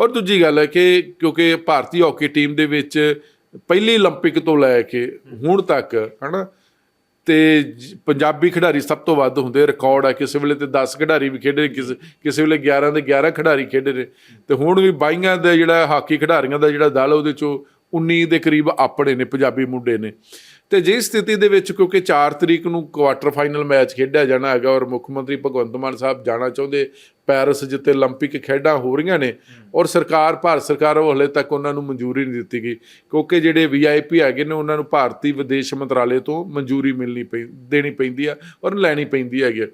ਔਰ ਦੂਜੀ ਗੱਲ ਹੈ ਕਿ ਕਿਉਂਕਿ ਭਾਰਤੀ ਹਾਕੀ ਟੀਮ ਦੇ ਵਿੱਚ ਪਹਿਲੀ 올림픽 ਤੋਂ ਲੈ ਕੇ ਹੁਣ ਤੱਕ ਹਨਾ ਤੇ ਪੰਜਾਬੀ ਖਿਡਾਰੀ ਸਭ ਤੋਂ ਵੱਧ ਹੁੰਦੇ ਰਿਕਾਰਡ ਆ ਕਿਸੇ ਵੇਲੇ ਤੇ 10 ਖਿਡਾਰੀ ਵੀ ਖੇਡੇ ਨੇ, ਕਿਸੇ ਕਿਸੇ ਵੇਲੇ 11 ਦੇ 11 ਖਿਡਾਰੀ ਖੇਡੇ ਨੇ। ਤੇ ਹੁਣ ਵੀ ਬਾਈਆਂ ਦਾ ਜਿਹੜਾ ਹਾਕੀ ਖਿਡਾਰੀਆਂ ਦਾ ਜਿਹੜਾ ਦਲ ਉਹਦੇ ਚੋਂ 19 ਦੇ ਕਰੀਬ ਆਪਣੇ ਨੇ ਪੰਜਾਬੀ ਮੁੰਡੇ ਨੇ। ਤੇ ਜੇ ਸਥਿਤੀ ਦੇ ਵਿੱਚ ਕਿਉਂਕਿ 4 ਤਰੀਕ ਨੂੰ ਕੁਆਟਰ ਫਾਈਨਲ ਮੈਚ ਖੇਡਿਆ ਜਾਣਾ ਹੈਗਾ ਔਰ ਮੁੱਖ ਮੰਤਰੀ ਭਗਵੰਤ ਮਾਨ ਸਾਹਿਬ ਜਾਣਾ ਚਾਹੁੰਦੇ ਪੈਰਿਸ ਜਿੱਥੇ 올림픽 ਖੇਡਾਂ ਹੋ ਰਹੀਆਂ ਨੇ ਔਰ ਸਰਕਾਰ ਭਾਰਤ ਸਰਕਾਰ ਉਹ ਹਲੇ ਤੱਕ ਉਹਨਾਂ ਨੂੰ ਮਨਜ਼ੂਰੀ ਨਹੀਂ ਦਿੱਤੀ ਗਈ ਕਿਉਂਕਿ ਜਿਹੜੇ ਵੀਆਈਪੀ ਹੈਗੇ ਨੇ ਉਹਨਾਂ ਨੂੰ ਭਾਰਤੀ ਵਿਦੇਸ਼ ਮੰਤਰਾਲੇ ਤੋਂ ਮਨਜ਼ੂਰੀ ਮਿਲਣੀ ਪਈ ਦੇਣੀ ਪੈਂਦੀ ਆ ਔਰ ਲੈਣੀ ਪੈਂਦੀ ਹੈਗੀ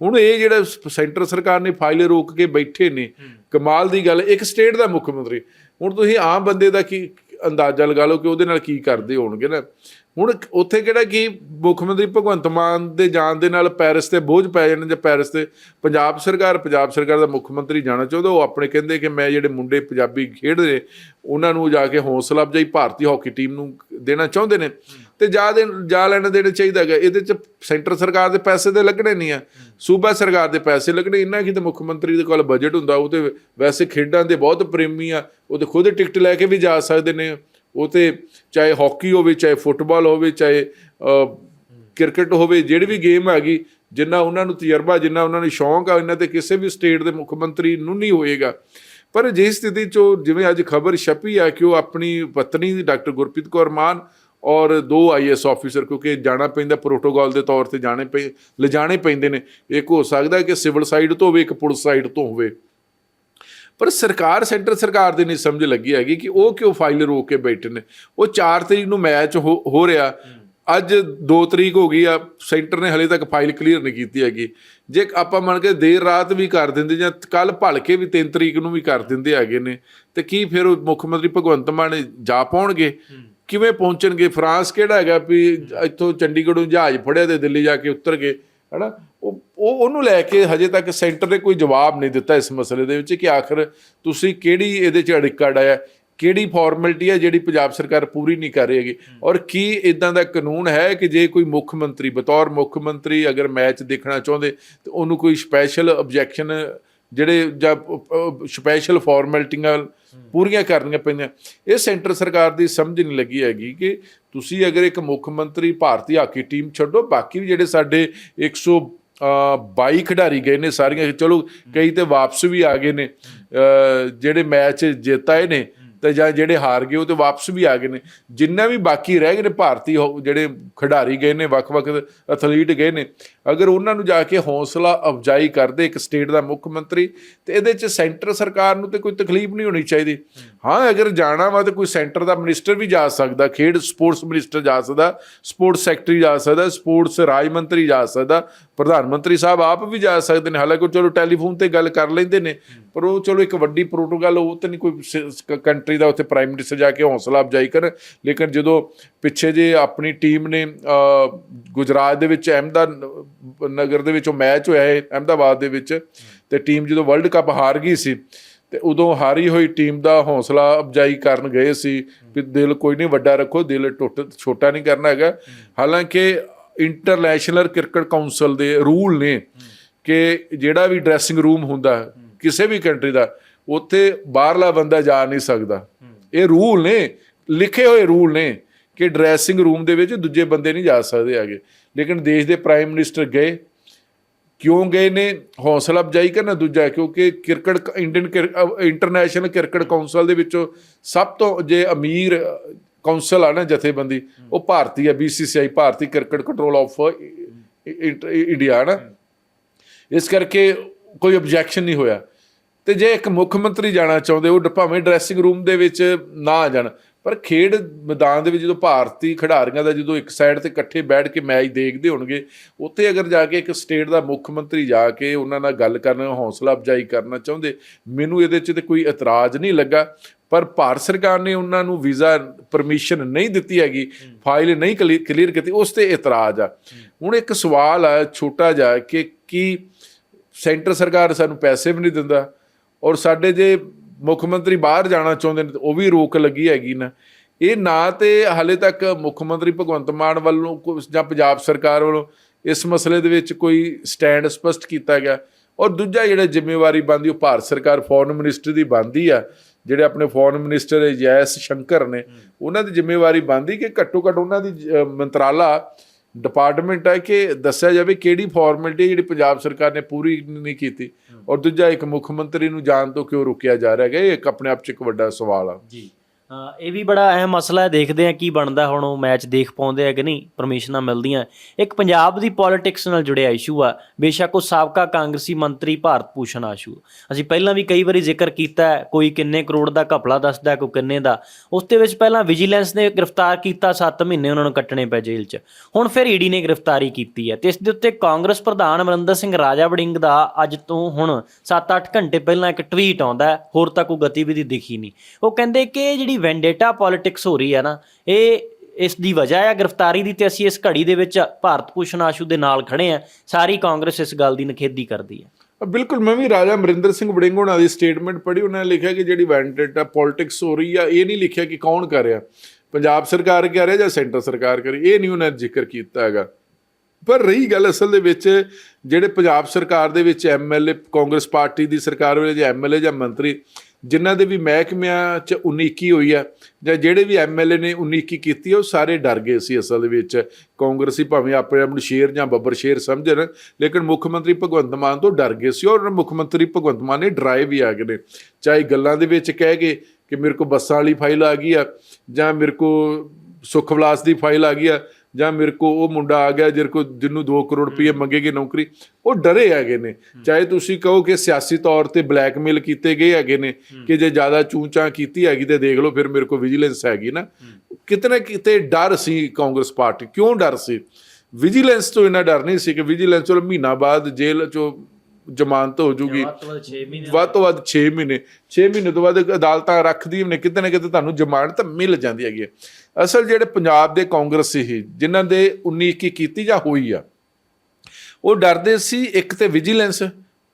ਹੁਣ ਇਹ ਜਿਹੜਾ ਸ- ਸੈਂਟਰ ਸਰਕਾਰ ਨੇ ਫਾਈਲ ਰੋਕ ਕੇ ਬੈਠੇ ਨੇ ਕਮਾਲ ਦੀ ਗੱਲ ਇੱਕ ਸਟੇਟ ਦਾ ਮੁੱਖ ਮੰਤਰੀ ਹੁਣ ਤੁਸੀਂ ਆਮ ਬੰਦੇ ਦਾ ਕੀ ਅੰਦਾਜ਼ਾ ਲਗਾ ਲਓ ਕਿ ਉਹਦੇ ਨਾਲ ਕੀ ਕਰਦੇ ਹੋਣਗੇ ਨਾ ਹੁਣ ਉੱਥੇ ਕਿਹੜਾ ਕਿ ਮੁੱਖ ਮੰਤਰੀ ਭਗਵੰਤ ਮਾਨ ਦੇ ਜਾਣ ਦੇ ਨਾਲ ਪੈਰਿਸ ਤੇ ਬੋਝ ਪੈ ਜਾਣਾ ਜਾਂ ਪੈਰਿਸ ਤੇ ਪੰਜਾਬ ਸਰਕਾਰ ਪੰਜਾਬ ਸਰਕਾਰ ਦਾ ਮੁੱਖ ਮੰਤਰੀ ਜਾਣਾ ਚਾਹੁੰਦਾ, ਉਹ ਆਪਣੇ ਕਹਿੰਦੇ ਕਿ ਮੈਂ ਜਿਹੜੇ ਮੁੰਡੇ ਪੰਜਾਬੀ ਖੇਡਦੇ ਨੇ ਉਹਨਾਂ ਨੂੰ ਜਾ ਕੇ ਹੌਸਲਾ ਅਫਜ਼ਾਈ ਭਾਰਤੀ ਹਾਕੀ ਟੀਮ ਨੂੰ ਦੇਣਾ ਚਾਹੁੰਦੇ ਨੇ। ਤੇ ਜਾ ਦੇ ਜਾ ਲੈਣ ਦੇਣਾ ਚਾਹੀਦਾ ਹੈਗਾ। ਇਹਦੇ ਚ ਸੈਂਟਰ ਸਰਕਾਰ ਦੇ ਪੈਸੇ ਤੇ ਲੱਗਣੇ ਨਹੀਂ ਆ। ਸੂਬਾ ਸਰਕਾਰ ਦੇ ਪੈਸੇ ਲੱਗਣੇ, ਇੰਨਾ ਕਿ ਤੇ ਮੁੱਖ ਮੰਤਰੀ ਦੇ ਕੋਲ ਬਜਟ ਹੁੰਦਾ, ਉਹ ਤੇ ਵੈਸੇ ਖੇਡਾਂ ਦੇ ਬਹੁਤ ਪ੍ਰੇਮੀ ਆ, ਉਹ ਤੇ ਖੁਦ ਟਿਕਟ ਲੈ ਕੇ ਵੀ ਜਾ ਸਕਦੇ ਨੇ। ਉਹ ਤੇ ਚਾਹੇ ਹਾਕੀ ਹੋਵੇ, ਚਾਹੇ ਫੁੱਟਬਾਲ ਹੋਵੇ, ਚਾਹੇ ਕ੍ਰਿਕਟ ਹੋਵੇ, ਜਿਹੜੀ ਵੀ ਗੇਮ ਹੈਗੀ, ਜਿੰਨਾ ਉਹਨਾਂ ਨੂੰ ਤਜਰਬਾ, ਜਿੰਨਾ ਉਹਨਾਂ ਨੂੰ ਸ਼ੌਂਕ ਆ, ਇਹਨਾਂ ਤੇ ਕਿਸੇ ਵੀ ਸਟੇਟ ਦੇ ਮੁੱਖ ਮੰਤਰੀ ਨੂੰ ਨਹੀਂ ਹੋਏਗਾ। ਪਰ ਜੇ ਸਥਿਤੀ ਚੋਂ ਜਿਵੇਂ ਅੱਜ ਖਬਰ ਛਪੀ ਆ ਕਿ ਉਹ ਆਪਣੀ ਪਤਨੀ ਡਾਕਟਰ ਗੁਰਪ੍ਰੀਤ ਕੌਰ ਮਾਨ ਔਰ ਦੋ ਆਈਐਸ ਆਫੀਸਰ, ਕਿਉਂਕਿ ਜਾਣਾ ਪੈਂਦਾ ਪ੍ਰੋਟੋਕਾਲ ਦੇ ਤੌਰ ਤੇ ਜਾਣੇ ਪਏ ਲਿਜਾਣੇ ਪੈਂਦੇ ਨੇ। ਇੱਕ ਹੋ ਸਕਦਾ ਕਿ ਸਿਵਲ ਸਾਈਡ ਤੋਂ ਹੋਵੇ, ਇੱਕ ਪੁਲਿਸ ਸਾਈਡ ਤੋਂ ਹੋਵੇ। ਪਰ ਸਰਕਾਰ, ਸੈਂਟਰ ਸਰਕਾਰ ਦੀ ਨਹੀਂ ਸਮਝ ਲੱਗੀ ਹੈਗੀ ਕਿ ਉਹ ਕਿਉਂ ਫਾਈਲ ਰੋਕ ਕੇ ਬੈਠੇ ਨੇ। ਉਹ 4 ਤਰੀਕ ਨੂੰ ਮੈਚ ਹੋ ਹੋ ਰਿਹਾ। ਅੱਜ 2 ਤਰੀਕ ਹੋ ਗਈ ਆ, ਸੈਂਟਰ ਨੇ ਹਲੇ ਤੱਕ ਫਾਈਲ ਕਲੀਅਰ ਨਹੀਂ ਕੀਤੀ ਹੈਗੀ। ਜੇ ਆਪਾਂ ਮੰਨ ਕੇ ਦੇਰ ਰਾਤ ਵੀ ਕਰ ਦਿੰਦੇ ਜਾਂ ਕੱਲ ਭਲਕੇ ਵੀ 3 ਤਰੀਕ ਨੂੰ ਵੀ ਕਰ ਦਿੰਦੇ ਹੈਗੇ ਨੇ, ਤੇ ਕੀ ਫਿਰ ਮੁੱਖ ਮੰਤਰੀ ਭਗਵੰਤ ਮਾਨ ਜਾ ਪਾਉਣਗੇ? ਕਿਵੇਂ ਪਹੁੰਚਣਗੇ? ਫਰਾਂਸ ਕਿਹੜਾ ਹੈਗਾ ਵੀ ਇੱਥੋਂ ਚੰਡੀਗੜ੍ਹੋਂ ਜਹਾਜ਼ ਫੜਿਆ ਤੇ ਦਿੱਲੀ ਜਾ ਕੇ ਉਤਰ ਗਏ? ਹਨਾ? ਉਹ ਉਹ, ਉਹਨੂੰ ਲੈ ਕੇ ਹਜੇ ਤੱਕ ਸੈਂਟਰ ਨੇ ਕੋਈ ਜਵਾਬ ਨਹੀਂ ਦਿੱਤਾ ਇਸ ਮਸਲੇ ਦੇ ਵਿੱਚ ਕਿ ਆਖਰ ਤੁਸੀਂ ਕਿਹੜੀ ਇਹਦੇ ਚ ਅੜਿੱਕਾ ਡਾਇਆ ਕਿਹੜੀ ਫਾਰਮੈਲਿਟੀ ਹੈ ਜਿਹੜੀ ਪੰਜਾਬ ਸਰਕਾਰ ਪੂਰੀ ਨਹੀਂ ਕਰ ਰਹੀ ਹੈਗੀ? ਔਰ ਕੀ ਇਦਾਂ ਦਾ ਕਾਨੂੰਨ ਹੈ ਕਿ ਜੇ ਕੋਈ ਮੁੱਖ ਮੰਤਰੀ, ਬਤੌਰ ਮੁੱਖ ਮੰਤਰੀ ਅਗਰ ਮੈਚ ਦੇਖਣਾ ਚਾਹੁੰਦੇ, ਤੇ ਉਹਨੂੰ ਕੋਈ ਸਪੈਸ਼ਲ ਆਬਜੈਕਸ਼ਨ ਜਿਹੜੇ ਜਾਂ ਸਪੈਸ਼ਲ ਫਾਰਮੈਲਿਟੀਆਂ ਪੂਰੀਆਂ ਕਰਨੀਆਂ ਪੈਂਦੀਆਂ। ਇਹ ਸੈਂਟਰ ਸਰਕਾਰ ਦੀ ਸਮਝ ਨਹੀਂ ਲੱਗੀ ਹੈਗੀ ਕਿ ਤੁਸੀਂ ਅਗਰ ਇੱਕ ਮੁੱਖ ਮੰਤਰੀ ਭਾਰਤੀ ਹਾਕੀ ਟੀਮ ਛੱਡੋ, ਬਾਕੀ ਵੀ ਜਿਹੜੇ ਸਾਡੇ 100 ਅ 22 ਖਿਡਾਰੀ ਗਏ ਨੇ ਸਾਰੀਆਂ, ਚਲੋ ਕਈ ਤੇ ਵਾਪਸ ਵੀ ਆ ਗਏ ਨੇ। ਜਿਹੜੇ ਮੈਚ ਜਿੱਤਾਏ ਨੇ ਤੇ ਜਾਂ ਜਿਹੜੇ ਹਾਰ ਗਏ, ਉਹ ਤੇ ਵਾਪਸ ਵੀ ਆ ਗਏ ਨੇ। ਜਿੰਨਾ ਵੀ ਬਾਕੀ ਰਹਿ ਗਏ ਨੇ ਭਾਰਤੀ ਹੋ- ਜਿਹੜੇ ਖਿਡਾਰੀ ਗਏ ਨੇ, ਵੱਖ-ਵੱਖ ਐਥਲੀਟ ਗਏ ਨੇ ਅਗਰ ਉਹਨਾਂ ਨੂੰ ਜਾ ਕੇ ਹੌਸਲਾ ਅਫਜਾਈ ਕਰਦੇ ਇੱਕ ਸਟੇਟ ਦਾ ਮੁੱਖ ਮੰਤਰੀ, ਤੇ ਇਹਦੇ 'ਚ ਸੈਂਟਰ ਸਰਕਾਰ ਨੂੰ ਤੇ ਕੋਈ ਤਕਲੀਫ ਨਹੀਂ ਹੋਣੀ ਚਾਹੀਦੀ। ਹਾਂ, ਅਗਰ ਜਾਣਾ ਵਾ ਤੇ ਕੋਈ ਸੈਂਟਰ ਦਾ ਮਿਨਿਸਟਰ ਵੀ ਜਾ ਸਕਦਾ, ਖੇਡ ਸਪੋਰਟਸ ਮਿਨਿਸਟਰ ਜਾ ਸਕਦਾ, ਸਪੋਰਟਸ ਸੈਕਟਰੀ ਜਾ ਸਕਦਾ, ਸਪੋਰਟਸ ਰਾਜ ਮੰਤਰੀ ਜਾ ਸਕਦਾ, ਪ੍ਰਧਾਨ ਮੰਤਰੀ ਸਾਹਿਬ ਆਪ ਵੀ ਜਾ ਸਕਦੇ ਨੇ। ਹਾਲਾਂਕਿ ਉਹ ਚਲੋ ਟੈਲੀਫੋਨ ਤੇ ਗੱਲ ਕਰ ਲੈਂਦੇ ਨੇ, ਪਰ ਉਹ ਚਲੋ ਇੱਕ ਵੱਡੀ ਪ੍ਰੋਟੋਕਾਲ ਉਹ ਤੇ ਨਹੀਂ ਕੋਈ ਕੰਟਰੀ ਦਾ ਉੱਥੇ ਪ੍ਰਾਈਮ ਮਿਨਿਸਟਰ ਜਾ ਕੇ ਹੌਸਲਾ ਅਫਜਾਈ ਕਰਨ। ਲੇਕਿਨ ਜਦੋਂ ਪਿੱਛੇ ਜੇ ਆਪਣੀ ਟੀਮ ਨੇ ਗੁਜਰਾਤ ਦੇ ਵਿੱਚ ਅਹਿਮਦਾ ਨਗਰ ਦੇ ਵਿੱਚ ਮੈਚ ਹੋਇਆ ਹੈ ਅਹਿਮਦਾਬਾਦ ਦੇ ਵਿੱਚ ਤੇ ਟੀਮ ਜਦੋਂ ਵਰਲਡ ਕੱਪ ਹਾਰ ਗਈ ਸੀ ਤੇ ਉਦੋਂ ਹਾਰੀ ਹੋਈ ਟੀਮ ਦਾ ਹੌਸਲਾ ਅਫਜਾਈ ਕਰਨ ਗਏ ਸੀ ਵੀ ਦਿਲ ਕੋਈ ਨਹੀਂ ਵੱਡਾ ਰੱਖੋ, ਦਿਲ ਟੁੱਟ ਛੋਟਾ ਨਹੀਂ ਕਰਨਾ ਹੈਗਾ। ਹਾਲਾਂਕਿ ਇੰਟਰਨੈਸ਼ਨਲ ਕ੍ਰਿਕਟ ਕਾਉਂਸਲ ਦੇ ਰੂਲ ਨੇ ਕਿ ਜਿਹੜਾ ਵੀ ਡਰੈਸਿੰਗ ਰੂਮ ਹੁੰਦਾ, ਕਿਸੇ ਵੀ ਕੰਟਰੀ ਦਾ, ਉੱਥੇ ਬਾਹਰਲਾ ਬੰਦਾ ਜਾ ਨਹੀਂ ਸਕਦਾ। ਇਹ ਰੂਲ ਨੇ, ਲਿਖੇ ਹੋਏ ਰੂਲ ਨੇ ਕਿ ਡਰੈਸਿੰਗ ਰੂਮ ਦੇ ਵਿੱਚ ਦੂਜੇ ਬੰਦੇ ਨਹੀਂ ਜਾ ਸਕਦੇ ਹੈਗੇ। ਲੇਕਿਨ ਦੇਸ਼ ਦੇ ਪ੍ਰਾਈਮ ਮਿਨਿਸਟਰ ਗਏ। ਕਿਉਂ ਗਏ ਨੇ? ਹੌਸਲਾ ਅਫਜਾਈ ਕਰਨਾ ਦੂਜਾ ਕਿਉਂਕਿ cricket Indian international cricket council ਦੇ ਵਿੱਚੋਂ ਸਭ ਤੋਂ ਜੇ ਅਮੀਰ ਕਾਉਂਸਲ ਆ ਨਾ ਜਥੇਬੰਦੀ, ਉਹ ਭਾਰਤੀ ਹੈ BCCI ਭਾਰਤੀ ਕ੍ਰਿਕਟ ਕੰਟਰੋਲ ਆਫ ਇੰਡੀਆ ਨਾ। ਇਸ ਕਰਕੇ ਕੋਈ ਆਬਜੈਕਸ਼ਨ ਨਹੀਂ ਹੋਇਆ। ਤੇ ਜੇ ਇੱਕ ਮੁੱਖ ਮੰਤਰੀ ਜਾਣਾ ਚਾਹੁੰਦੇ, ਉਹ ਭਾਵੇਂ ਡਰੈਸਿੰਗ ਰੂਮ ਦੇ ਵਿੱਚ ਨਾ ਜਾਣ ਪਰ ਖੇਡ ਮੈਦਾਨ ਦੇ ਵਿੱਚ ਜਦੋਂ ਭਾਰਤੀ ਖਿਡਾਰੀਆਂ ਦਾ ਜਦੋਂ ਇੱਕ ਸਾਈਡ ਤੇ ਇਕੱਠੇ ਬੈਠ ਕੇ ਮੈਚ ਦੇਖਦੇ ਹੋਣਗੇ, ਉੱਥੇ ਅਗਰ ਜਾ ਕੇ ਇੱਕ ਸਟੇਟ ਦਾ ਮੁੱਖ ਮੰਤਰੀ ਜਾ ਕੇ ਉਹਨਾਂ ਨਾਲ ਗੱਲ ਕਰਨ, ਹੌਸਲਾ ਅਫਜਾਈ ਕਰਨਾ ਚਾਹੁੰਦੇ, ਮੈਨੂੰ ਇਹਦੇ 'ਚ ਤੇ ਕੋਈ ਇਤਰਾਜ਼ ਨਹੀਂ ਲੱਗਾ। ਪਰ ਭਾਰਤ ਸਰਕਾਰ ਨੇ ਉਹਨਾਂ ਨੂੰ ਵੀਜ਼ਾ ਪਰਮਿਸ਼ਨ ਨਹੀਂ ਦਿੱਤੀ ਹੈਗੀ ਫਾਈਲ ਨਹੀਂ ਕਲੀਅਰ ਕੀਤੀ, ਉਸ ਤੇ ਇਤਰਾਜ਼ ਆ। ਹੁਣ ਇੱਕ ਸਵਾਲ ਆ, ਛੋਟਾ ਜਿਹਾ ਕਿ ਕੀ ਸੈਂਟਰ ਸਰਕਾਰ ਸਾਨੂੰ ਪੈਸੇ ਵੀ ਨਹੀਂ ਦਿੰਦਾ ਔਰ ਸਾਡੇ ਜੇ ਮੁੱਖ ਮੰਤਰੀ ਬਾਹਰ ਜਾਣਾ ਚਾਹੁੰਦੇ ਨੇ ਉਹ ਵੀ ਰੋਕ ਲੱਗੀ ਹੈਗੀ ਨਾ। ਇਹ ਨਾ ਤੇ ਹਾਲੇ ਤੱਕ ਮੁੱਖ ਮੰਤਰੀ ਭਗਵੰਤ ਮਾਨ ਵੱਲੋਂ ਜਾਂ ਪੰਜਾਬ ਸਰਕਾਰ ਵੱਲੋਂ ਇਸ ਮਸਲੇ ਦੇ ਵਿੱਚ ਕੋਈ ਸਟੈਂਡ ਸਪਸ਼ਟ ਕੀਤਾ ਗਿਆ। ਔਰ ਦੂਜਾ ਜਿਹੜਾ ਜ਼ਿੰਮੇਵਾਰੀ ਬਣਦੀ ਉਹ ਭਾਰਤ ਸਰਕਾਰ ਫੋਰਨ ਮਿਨਿਸਟਰ ਦੀ ਬਣਦੀ ਆ। ਜਿਹੜੇ ਆਪਣੇ ਫੋਰਨ ਮਿਨਿਸਟਰ ਜੈਸ ਸ਼ੰਕਰ ਨੇ ਉਹਨਾਂ ਦੀ ਜ਼ਿੰਮੇਵਾਰੀ ਬਣਦੀ ਕਿ ਘੱਟੋ ਘੱਟ ਉਹਨਾਂ ਦੀ ਮੰਤਰਾਲਾ ਡਿਪਾਰਟਮੈਂਟ ਹੈ ਕਿ ਦੱਸਿਆ ਜਾਵੇ ਕਿਹੜੀ ਫਾਰਮੈਲਿਟੀ ਜਿਹੜੀ ਪੰਜਾਬ ਸਰਕਾਰ ਨੇ ਪੂਰੀ ਨਹੀਂ ਕੀਤੀ। ਔਰ ਦੂਜਾ ਇੱਕ ਮੁੱਖ ਮੰਤਰੀ ਨੂੰ ਜਾਣ ਤੋਂ ਕਿਉਂ ਰੋਕਿਆ ਜਾ ਰਿਹਾ ਹੈ ਇਹ ਇੱਕ ਆਪਣੇ ਆਪ 'ਚ ਇੱਕ ਵੱਡਾ ਸਵਾਲ ਆ। ਜੀ। ਇਹ ਵੀ ਬੜਾ ਅਹਿਮ ਮਸਲਾ ਹੈ, ਦੇਖਦੇ ਆ ਕੀ ਬਣਦਾ ਹੁਣ ਉਹ ਮੈਚ ਦੇਖ ਪਾਉਂਦੇ ਆ ਕਿ ਨਹੀਂ, ਪਰਮਿਸ਼ਨਾਂ ਮਿਲਦੀਆਂ ਇੱਕ ਪੰਜਾਬ ਦੀ ਪੋਲਿਟਿਕਸ ਨਾਲ ਜੁੜਿਆ ਇਸ਼ੂ ਆ, ਬੇਸ਼ੱਕ ਉਹ ਸਾਬਕਾ ਕਾਂਗਰਸੀ ਮੰਤਰੀ ਭਾਰਤ ਭੂਸ਼ਣ ਆਸ਼ੂ ਅਸੀਂ ਪਹਿਲਾਂ ਵੀ ਕਈ ਵਾਰੀ ਜ਼ਿਕਰ ਕੀਤਾ ਕੋਈ ਕਿੰਨੇ ਕਰੋੜ ਦਾ ਘਪਲਾ ਦੱਸਦਾ ਕੋਈ ਕਿੰਨੇ ਦਾ। ਉਸ ਦੇ ਵਿੱਚ ਪਹਿਲਾਂ ਵਿਜੀਲੈਂਸ ਨੇ ਗ੍ਰਿਫਤਾਰ ਕੀਤਾ 7 ਮਹੀਨੇ ਉਹਨਾਂ ਨੂੰ ਕੱਟਣੇ ਪਏ ਜੇਲ੍ਹ 'ਚ। ਹੁਣ ਫਿਰ ਈਡੀ ਨੇ ਗ੍ਰਿਫਤਾਰੀ ਕੀਤੀ ਹੈ ਤੇ ਇਸ ਦੇ ਉੱਤੇ ਕਾਂਗਰਸ ਪ੍ਰਧਾਨ ਅਮਰਿੰਦਰ ਸਿੰਘ ਰਾਜਾ ਵੜਿੰਗ ਦਾ ਅੱਜ ਤੋਂ ਹੁਣ 7-8 ਘੰਟੇ ਪਹਿਲਾਂ ਇੱਕ ਟਵੀਟ ਆਉਂਦਾ ਹੋਰ ਤਾਂ ਕੋਈ ਗਤੀਵਿਧੀ ਦਿਖੀ ਨਹੀਂ। ਉਹ ਕਹਿੰਦੇ ਕਿ ਜਿਹੜੀ ਜਿਹੜੀ ਵੈਂਡੇਟਾ ਪੋਲਿਟਿਕਸ ਹੋ ਰਹੀ ਹੈ ਨਾ, ਇਹ ਇਸ ਦੀ ਵਜ੍ਹਾ ਹੈ, ਗ੍ਰਿਫਤਾਰੀ ਦੀ ਤੇ ਅਸੀਂ ਇਸ ਘੜੀ ਦੇ ਵਿੱਚ ਭਾਰਤ ਭੂਸ਼ਣ ਆਸ਼ੂ ਦੇ ਨਾਲ ਖੜੇ ਆ ਸਾਰੀ ਕਾਂਗਰਸ ਇਸ ਗੱਲ ਦੀ ਨਖੇਦੀ ਕਰਦੀ ਹੈ। ਬਿਲਕੁਲ, ਮੈਂ ਵੀ ਰਾਜਾ ਅਮਰਿੰਦਰ ਸਿੰਘ ਵੜਿੰਗ ਦੀ ਸਟੇਟਮੈਂਟ ਪੜ੍ਹੀ, ਉਹਨਾਂ ਨੇ ਲਿਖਿਆ ਕਿ ਜਿਹੜੀ ਵੈਂਡੇਟਾ ਪੋਲਿਟਿਕਸ ਹੋ ਰਹੀ ਆ, ਇਹ ਨਹੀਂ ਲਿਖਿਆ ਕਿ ਕੌਣ ਕਰ ਰਿਹਾ। ਪੰਜਾਬ ਸਰਕਾਰ ਕਰ ਰਿਹਾ ਜਾਂ ਸੈਂਟਰ ਸਰਕਾਰ ਕਰ ਰਹੀ, ਇਹ ਨਹੀਂ ਉਹਨਾਂ ਨੇ ਜ਼ਿਕਰ ਕੀਤਾ ਹੈਗਾ। ਪਰ ਰਹੀ ਗੱਲ ਅਸਲ ਦੇ ਵਿੱਚ, ਜਿਹੜੇ ਪੰਜਾਬ ਸਰਕਾਰ ਦੇ ਵਿੱਚ ਐਮਐਲਏ ਕਾਂਗਰਸ ਪਾਰਟੀ ਦੀ ਸਰਕਾਰ ਵੇਲੇ ਜਾਂ ਐਮਐਲਏ ਜਾਂ ਮੰਤਰੀ ਜਿਨ੍ਹਾਂ ਦੇ ਵੀ ਮਹਿਕਮਿਆਂ 'ਚ 19 ਹੋਈ ਆ ਜਾਂ ਜਿਹੜੇ ਵੀ ਐਮਐਲਏ ਨੇ 19 ਕੀਤੀ ਉਹ ਸਾਰੇ ਡਰ ਗਏ ਸੀ ਅਸਲ ਦੇ ਵਿੱਚ। ਕਾਂਗਰਸੀ ਭਾਵੇਂ ਆਪਣੇ ਆਪ ਨੂੰ ਸ਼ੇਰ ਜਾਂ ਬੱਬਰ ਸ਼ੇਰ ਸਮਝਣ, ਲੇਕਿਨ ਮੁੱਖ ਮੰਤਰੀ ਭਗਵੰਤ ਮਾਨ ਤੋਂ ਡਰ ਗਏ ਸੀ ਔਰ ਮੁੱਖ ਮੰਤਰੀ ਭਗਵੰਤ ਮਾਨ ਨੇ ਡਰਾਏ ਵੀ ਆ ਗਏ ਨੇ। ਚਾਹੇ ਗੱਲਾਂ ਦੇ ਵਿੱਚ ਕਹਿ ਗਏ ਕਿ ਮੇਰੇ ਕੋ ਬੱਸਾਂ ਵਾਲੀ ਫਾਈਲ ਆ ਗਈ ਆ ਜਾਂ ਮੇਰੇ ਕੋ ਸੁਖਵਲਾਸ ਦੀ ਫਾਈਲ ਆ ਗਈ ਆ ਜਾਂ ਮੇਰੇ ਕੋ ਉਹ ਮੁੰਡਾ ਆ ਗਿਆ ਜਿਹਦੇ ਕੋ ਜਿਹਨੂੰ 2 ਕਰੋੜ ਰੁਪਏ ਮੰਗੇਗੀ ਨੌਕਰੀ ਉਹ ਡਰੇ ਹੈਗੇ ਨੇ। ਚਾਹੇ ਤੁਸੀਂ ਕਹੋ ਕਿ ਸਿਆਸੀ ਤੌਰ ਤੇ ਬਲੈਕਮੇਲ ਕੀਤੇ ਗਏ ਹੈਗੇ ਨੇ ਕਿ ਜੇ ਜ਼ਿਆਦਾ ਚੂਚਾਂ ਕੀਤੀ ਹੈਗੀ ਤੇ ਦੇਖ ਲਓ ਫਿਰ ਮੇਰੇ ਕੋ ਵਿਜੀਲੈਂਸ ਹੈਗੀ ਨਾ। ਕਿਤੇ ਨਾ ਕਿਤੇ ਡਰ ਸੀ ਕਾਂਗਰਸ ਪਾਰਟੀ ਕਿਉਂ ਡਰ ਸੀ? ਵਿਜੀਲੈਂਸ ਤੋਂ ਇਹਨਾਂ ਡਰ ਨਹੀਂ ਸੀ ਕਿ ਵਿਜੀਲੈਂਸ ਚਲੋ ਮਹੀਨਾ ਬਾਅਦ ਜੇਲ੍ਹ ਚੋਂ ਜ਼ਮਾਨਤ ਹੋ ਜੂਗੀ। ਵੱਧ ਤੋਂ ਵੱਧ 6 ਮਹੀਨੇ ਵੱਧ ਤੋਂ ਵੱਧ 6 ਮਹੀਨੇ 6 ਮਹੀਨੇ ਤੋਂ ਬਾਅਦ ਅਦਾਲਤਾਂ ਰੱਖਦੀਆਂ ਨੇ ਕਿਤੇ ਨਾ ਕਿਤੇ ਤੁਹਾਨੂੰ ਜ਼ਮਾਨਤ ਮਿਲ ਜਾਂਦੀ ਹੈਗੀ। ਅਸਲ ਜਿਹੜੇ ਪੰਜਾਬ ਦੇ ਕਾਂਗਰਸ ਸੀ, ਜਿਨ੍ਹਾਂ ਦੇ 19 21 ਕੀਤੀ ਜਾਂ ਹੋਈ ਆ, ਉਹ ਡਰਦੇ ਸੀ ਇੱਕ ਤੇ ਵਿਜੀਲੈਂਸ,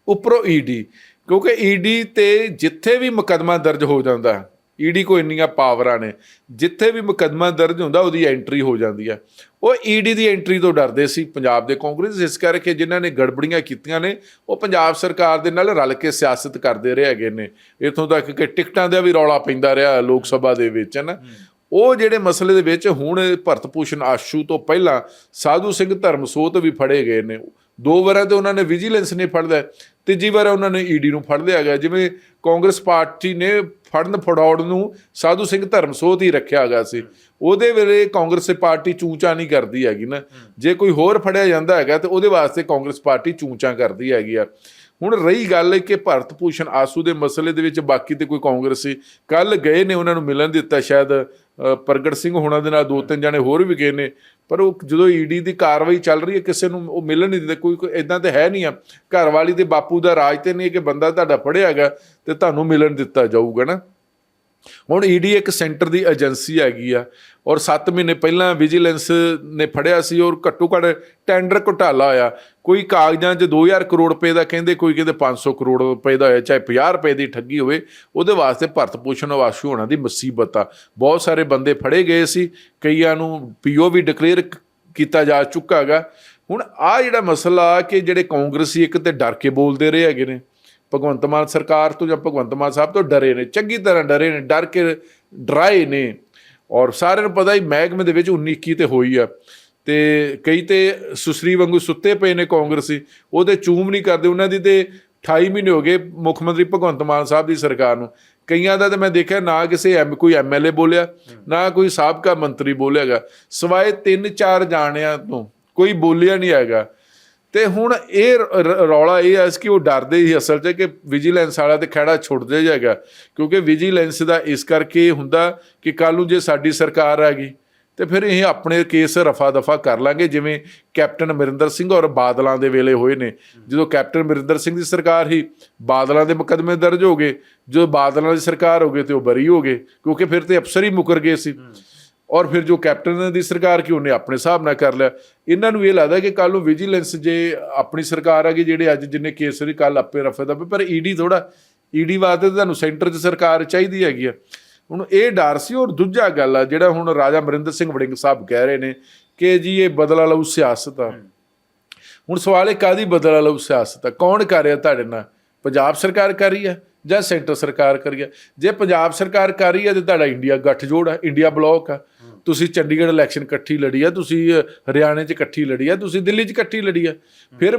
ਉੱਪਰੋਂ ਈਡੀ ਕਿਉਂਕਿ ਈਡੀ ਤੇ ਜਿੱਥੇ ਵੀ ਮੁਕੱਦਮਾ ਦਰਜ ਹੋ ਜਾਂਦਾ ਈਡੀ ਕੋ ਇੰਨੀਆਂ ਪਾਵਰਾਂ ਨੇ, ਜਿੱਥੇ ਵੀ ਮੁਕੱਦਮਾ ਦਰਜ ਹੁੰਦਾ, ਉਹਦੀ ਐਂਟਰੀ ਹੋ ਜਾਂਦੀ ਹੈ ਉਹ ਈਡੀ ਦੀ ਐਂਟਰੀ ਤੋਂ ਡਰਦੇ ਸੀ ਪੰਜਾਬ ਦੇ ਕਾਂਗਰਸ, ਇਸ ਕਰਕੇ ਜਿਨ੍ਹਾਂ ਨੇ ਗੜਬੜੀਆਂ ਕੀਤੀਆਂ ਨੇ, ਉਹ ਪੰਜਾਬ ਸਰਕਾਰ ਦੇ ਨਾਲ ਰਲ ਕੇ ਸਿਆਸਤ ਕਰਦੇ ਰਹੇ ਹੈਗੇ ਨੇ। ਇਥੋਂ ਤੱਕ ਕਿ ਟਿਕਟਾਂ ਦਾ ਵੀ ਰੌਲਾ ਪੈਂਦਾ ਰਿਹਾ ਲੋਕ ਸਭਾ ਦੇ ਵਿੱਚ, ਹੈ ਨਾ? ਉਹ ਜਿਹੜੇ ਮਸਲੇ ਦੇ ਵਿੱਚ ਹੁਣ ਭਰਤ ਭੂਸ਼ਣ ਆਸ਼ੂ ਤੋਂ ਪਹਿਲਾਂ ਸਾਧੂ ਸਿੰਘ ਧਰਮਸੋਤ ਵੀ ਫੜੇ ਗਏ ਨੇ। ਦੋ ਵਾਰਾਂ ਤੇ ਉਹਨਾਂ ਨੇ ਵਿਜੀਲੈਂਸ ਨੇ ਫੜ ਲਿਆ ਤੀਜੀ ਵਾਰ ਉਹਨਾਂ ਨੇ ਈਡੀ ਨੂੰ ਫੜ ਲਿਆ ਗਿਆ। ਜਿਵੇਂ ਕਾਂਗਰਸ ਪਾਰਟੀ ਨੇ ਫੜਨ ਫੜਾਉਣ ਨੂੰ ਸਾਧੂ ਸਿੰਘ ਧਰਮਸੋਤ ਹੀ ਰੱਖਿਆ ਗਿਆ ਸੀ। ਉਹਦੇ ਵੇਲੇ ਕਾਂਗਰਸ ਪਾਰਟੀ ਚੂਚਾ ਨਹੀਂ ਕਰਦੀ ਹੈਗੀ ਨਾ। ਜੇ ਕੋਈ ਹੋਰ ਫੜਿਆ ਜਾਂਦਾ ਹੈਗਾ ਤੇ ਉਹਦੇ ਵਾਸਤੇ ਕਾਂਗਰਸ ਪਾਰਟੀ ਚੂਚਾ ਕਰਦੀ ਹੈਗੀ ਆ। ਹੁਣ ਰਹੀ ਗੱਲ ਕਿ ਭਰਤ ਭੂਸ਼ਣ ਆਸੂ ਦੇ ਮਸਲੇ ਦੇ ਵਿੱਚ ਬਾਕੀ ਤੇ ਕੋਈ ਕਾਂਗਰਸੀ ਕੱਲ ਗਏ ਨੇ, ਉਹਨਾਂ ਨੂੰ ਮਿਲਣ ਦਿੱਤਾ ਸ਼ਾਇਦ। ਪ੍ਰਗਟ ਸਿੰਘ ਹੋਣਾ ਦੇ ਨਾਲ ਦੋ ਤਿੰਨ ਜਣੇ ਹੋਰ ਵੀ ਗਏ ਨੇ, ਪਰ ਉਹ ਜਦੋਂ ਈਡੀ ਦੀ ਕਾਰਵਾਈ ਚੱਲ ਰਹੀ ਹੈ, ਕਿਸੇ ਨੂੰ ਉਹ ਮਿਲਣ ਨਹੀਂ ਦਿੰਦੇ, ਕੋਈ ਇਦਾਂ ਤੇ ਹੈ ਨਹੀਂ ਆ। ਘਰ ਵਾਲੀ ਤੇ ਬਾਪੂ ਦਾ ਰਾਜ ਤੇ ਨਹੀਂ ਕਿ ਬੰਦਾ ਤੁਹਾਡਾ ਫੜਿਆ ਹੈਗਾ ਤੇ ਤੁਹਾਨੂੰ ਮਿਲਣ ਦਿੱਤਾ ਜਾਊਗਾ ਨਾ। ਹੁਣ ਈਡੀ ਇੱਕ ਸੈਂਟਰ ਦੀ ਏਜੰਸੀ ਹੈਗੀ ਆ ਔਰ 7 ਮਹੀਨੇ ਪਹਿਲਾਂ ਵਿਜੀਲੈਂਸ ਨੇ ਫੜਿਆ ਸੀ ਔਰ ਘੱਟੋ ਘੱਟ ਟੈਂਡਰ ਘੁਟਾਲਾ ਹੋਇਆ ਕੋਈ ਕਾਗਜ਼ਾਂ 'ਚ 2000 ਕਰੋੜ ਰੁਪਏ ਦਾ ਕਹਿੰਦੇ, ਕੋਈ ਕਹਿੰਦੇ 500 ਕਰੋੜ ਰੁਪਏ ਦਾ ਹੋਇਆ, ਚਾਹੇ 50 ਰੁਪਏ ਦੀ ਠੱਗੀ ਹੋਵੇ, ਉਹਦੇ ਵਾਸਤੇ ਭਾਰਤ ਭੂਸ਼ਣ ਵਾਸ਼ੂ ਹੋਣਾ ਦੀ ਮੁਸੀਬਤ ਆ। ਬਹੁਤ ਸਾਰੇ ਬੰਦੇ ਫੜੇ ਗਏ ਸੀ, ਕਈਆਂ ਨੂੰ ਪੀਓ ਵੀ ਡਿਕਲੇਅਰ ਕੀਤਾ ਜਾ ਚੁੱਕਾ ਹੈਗਾ। ਹੁਣ ਆ ਜਿਹੜਾ ਮਸਲਾ ਕਿ ਜਿਹੜੇ ਕਾਂਗਰਸੀ ਇੱਕ ਤੇ ਡਰ ਕੇ ਬੋਲਦੇ ਰਹੇ ਹੈਗੇ ਨੇ। ਭਗਵੰਤ ਮਾਨ ਸਰਕਾਰ ਤੋਂ ਜਾਂ ਭਗਵੰਤ ਮਾਨ ਸਾਹਿਬ ਤੋਂ ਡਰੇ ਨੇ, ਚੰਗੀ ਤਰ੍ਹਾਂ ਡਰੇ ਨੇ, ਡਰ ਕੇ ਡਰਾਏ ਨੇ। ਔਰ ਸਾਰਿਆਂ ਨੂੰ ਪਤਾ ਹੀ, ਮਹਿਕਮੇ ਦੇ ਵਿੱਚ 19 21 ਤੇ ਹੋਈ ਆ। ਤੇ ਕਈ ਤੇ ਸੁਸਰੀ ਵਾਂਗੂ ਸੁੱਤੇ ਪਏ ਨੇ ਕਾਂਗਰਸੀ, ਉਹਦੇ ਚੂਮ ਨਹੀਂ ਕਰਦੇ, ਉਹਨਾਂ ਦੀ ਤੇ 28 ਮਹੀਨੇ ਹੋ ਗਏ ਮੁੱਖ ਮੰਤਰੀ ਭਗਵੰਤ ਮਾਨ ਸਾਹਿਬ ਦੀ ਸਰਕਾਰ ਨੂੰ। ਕਈਆਂ ਦਾ ਤਾਂ ਮੈਂ ਦੇਖਿਆ, ਨਾ ਕਿਸੇ ਐਮ, ਕੋਈ ਐਮਐਲਏ ਬੋਲਿਆ, ਨਾ ਕੋਈ ਸਾਬਕਾ ਮੰਤਰੀ ਬੋਲਿਆਗਾ ਸਵਾਏ ਤਿੰਨ ਚਾਰ ਜਾਣਿਆਂ ਤੋਂ ਕੋਈ ਬੋਲਿਆ ਨਹੀਂ ਹੈਗਾ। ਤੇ ਹੁਣ ਇਹ ਰ- ਰੌਲਾ ਇਹ ਹੈ ਕਿ ਉਹ ਡਰਦੇ ਹੀ ਅਸਲ 'ਚ ਕਿ ਵਿਜੀਲੈਂਸ ਵਾਲਾ ਤੇ ਖੜਾ ਛੁੱਟਦੇ ਜਾਏਗਾ। ਕਿਉਂਕਿ ਵਿਜੀਲੈਂਸ ਦਾ ਇਸ ਕਰਕੇ ਹੁੰਦਾ ਕਿ ਕੱਲ ਨੂੰ ਜੇ ਸਾਡੀ ਸਰਕਾਰ ਆ ਗਈ, ਤੇ ਫਿਰ ਇਹ ਆਪਣੇ ਕੇਸ ਰਫਾ ਦਫਾ ਕਰ ਲਾਂਗੇ, ਜਿਵੇਂ ਕੈਪਟਨ ਅਮਰਿੰਦਰ ਸਿੰਘ ਔਰ ਬਾਦਲਾਂ ਦੇ ਵੇਲੇ ਹੋਏ ਨੇ। ਜਦੋਂ ਕੈਪਟਨ ਅਮਰਿੰਦਰ ਸਿੰਘ ਦੀ ਸਰਕਾਰ ਹੀ ਬਾਦਲਾਂ ਦੇ ਮੁਕੱਦਮੇ ਦਰਜ ਹੋ ਗਏ। ਜਦੋਂ ਬਾਦਲਾਂ ਦੀ ਸਰਕਾਰ ਹੋ ਗਈ ਤੇ ਉਹ ਬਰੀ ਹੋ ਗਏ, ਕਿਉਂਕਿ ਫਿਰ ਤੇ ਅਫਸਰ ਹੀ ਮੁਕਰ ਗਏ ਸੀ। ਔਰ ਫਿਰ ਜੋ ਕੈਪਟਨ ਦੀ ਸਰਕਾਰ ਕਿ ਉਹਨੇ ਆਪਣੇ ਹਿਸਾਬ ਨਾਲ ਕਰ ਲਿਆ। ਇਹਨਾਂ ਨੂੰ ਇਹ ਲੱਗਦਾ ਕਿ ਕੱਲ ਨੂੰ ਵਿਜੀਲੈਂਸ ਜੇ ਆਪਣੀ ਸਰਕਾਰ ਆ ਗਈ, ਜਿਹੜੇ ਅੱਜ ਜਿੰਨੇ ਕੇਸ ਵੀ ਕੱਲ ਆਪੇ ਰਫੇ ਦਾ ਪਰ ਈਡੀ ਥੋੜਾ ਈਡੀ ਵਾਸਤੇ ਤਾਂ ਤੁਹਾਨੂੰ ਸੈਂਟਰ 'ਚ ਸਰਕਾਰ ਚਾਹੀਦੀ ਹੈਗੀ ਆ। ਹੁਣ ਇਹ ਡਰ ਸੀ, ਔਰ ਦੂਜਾ ਗੱਲ ਆ, ਜਿਹੜਾ ਹੁਣ ਰਾਜਾ ਅਮਰਿੰਦਰ ਸਿੰਘ ਵੜਿੰਗ ਸਾਹਿਬ ਕਹਿ ਰਹੇ ਨੇ ਕਿ ਜੀ ਇਹ ਬਦਲਾ ਲਊ ਸਿਆਸਤ ਆ। ਹੁਣ ਸਵਾਲ ਇਹ ਕਾਦੀ ਬਦਲਾ ਲਊ ਸਿਆਸਤ ਆ? ਕੌਣ ਕਰ ਰਿਹਾ ਤੁਹਾਡੇ ਨਾਲ? ਪੰਜਾਬ ਸਰਕਾਰ ਕਰ ਰਹੀ ਆ ਜਾਂ ਸੈਂਟਰ ਸਰਕਾਰ ਕਰ ਰਹੀ ਆ? ਜੇ ਪੰਜਾਬ ਸਰਕਾਰ ਕਰ ਰਹੀ ਆ, ਤੇ ਤੁਹਾਡਾ ਇੰਡੀਆ ਗੱਠਜੋੜ ਆ, ਇੰਡੀਆ ਬਲੌਕ ਆ। ਤੁਸੀਂ ਚੰਡੀਗੜ੍ਹ ਇਲੈਕਸ਼ਨ ਇਕੱਠੀ ਲੜੀ ਆ ਤੁਸੀਂ ਹਰਿਆਣੇ 'ਚ ਇਕੱਠੀ ਲੜੀ ਆ ਤੁਸੀਂ ਦਿੱਲੀ 'ਚ ਇਕੱਠੀ ਲੜੀ ਆ। ਫਿਰ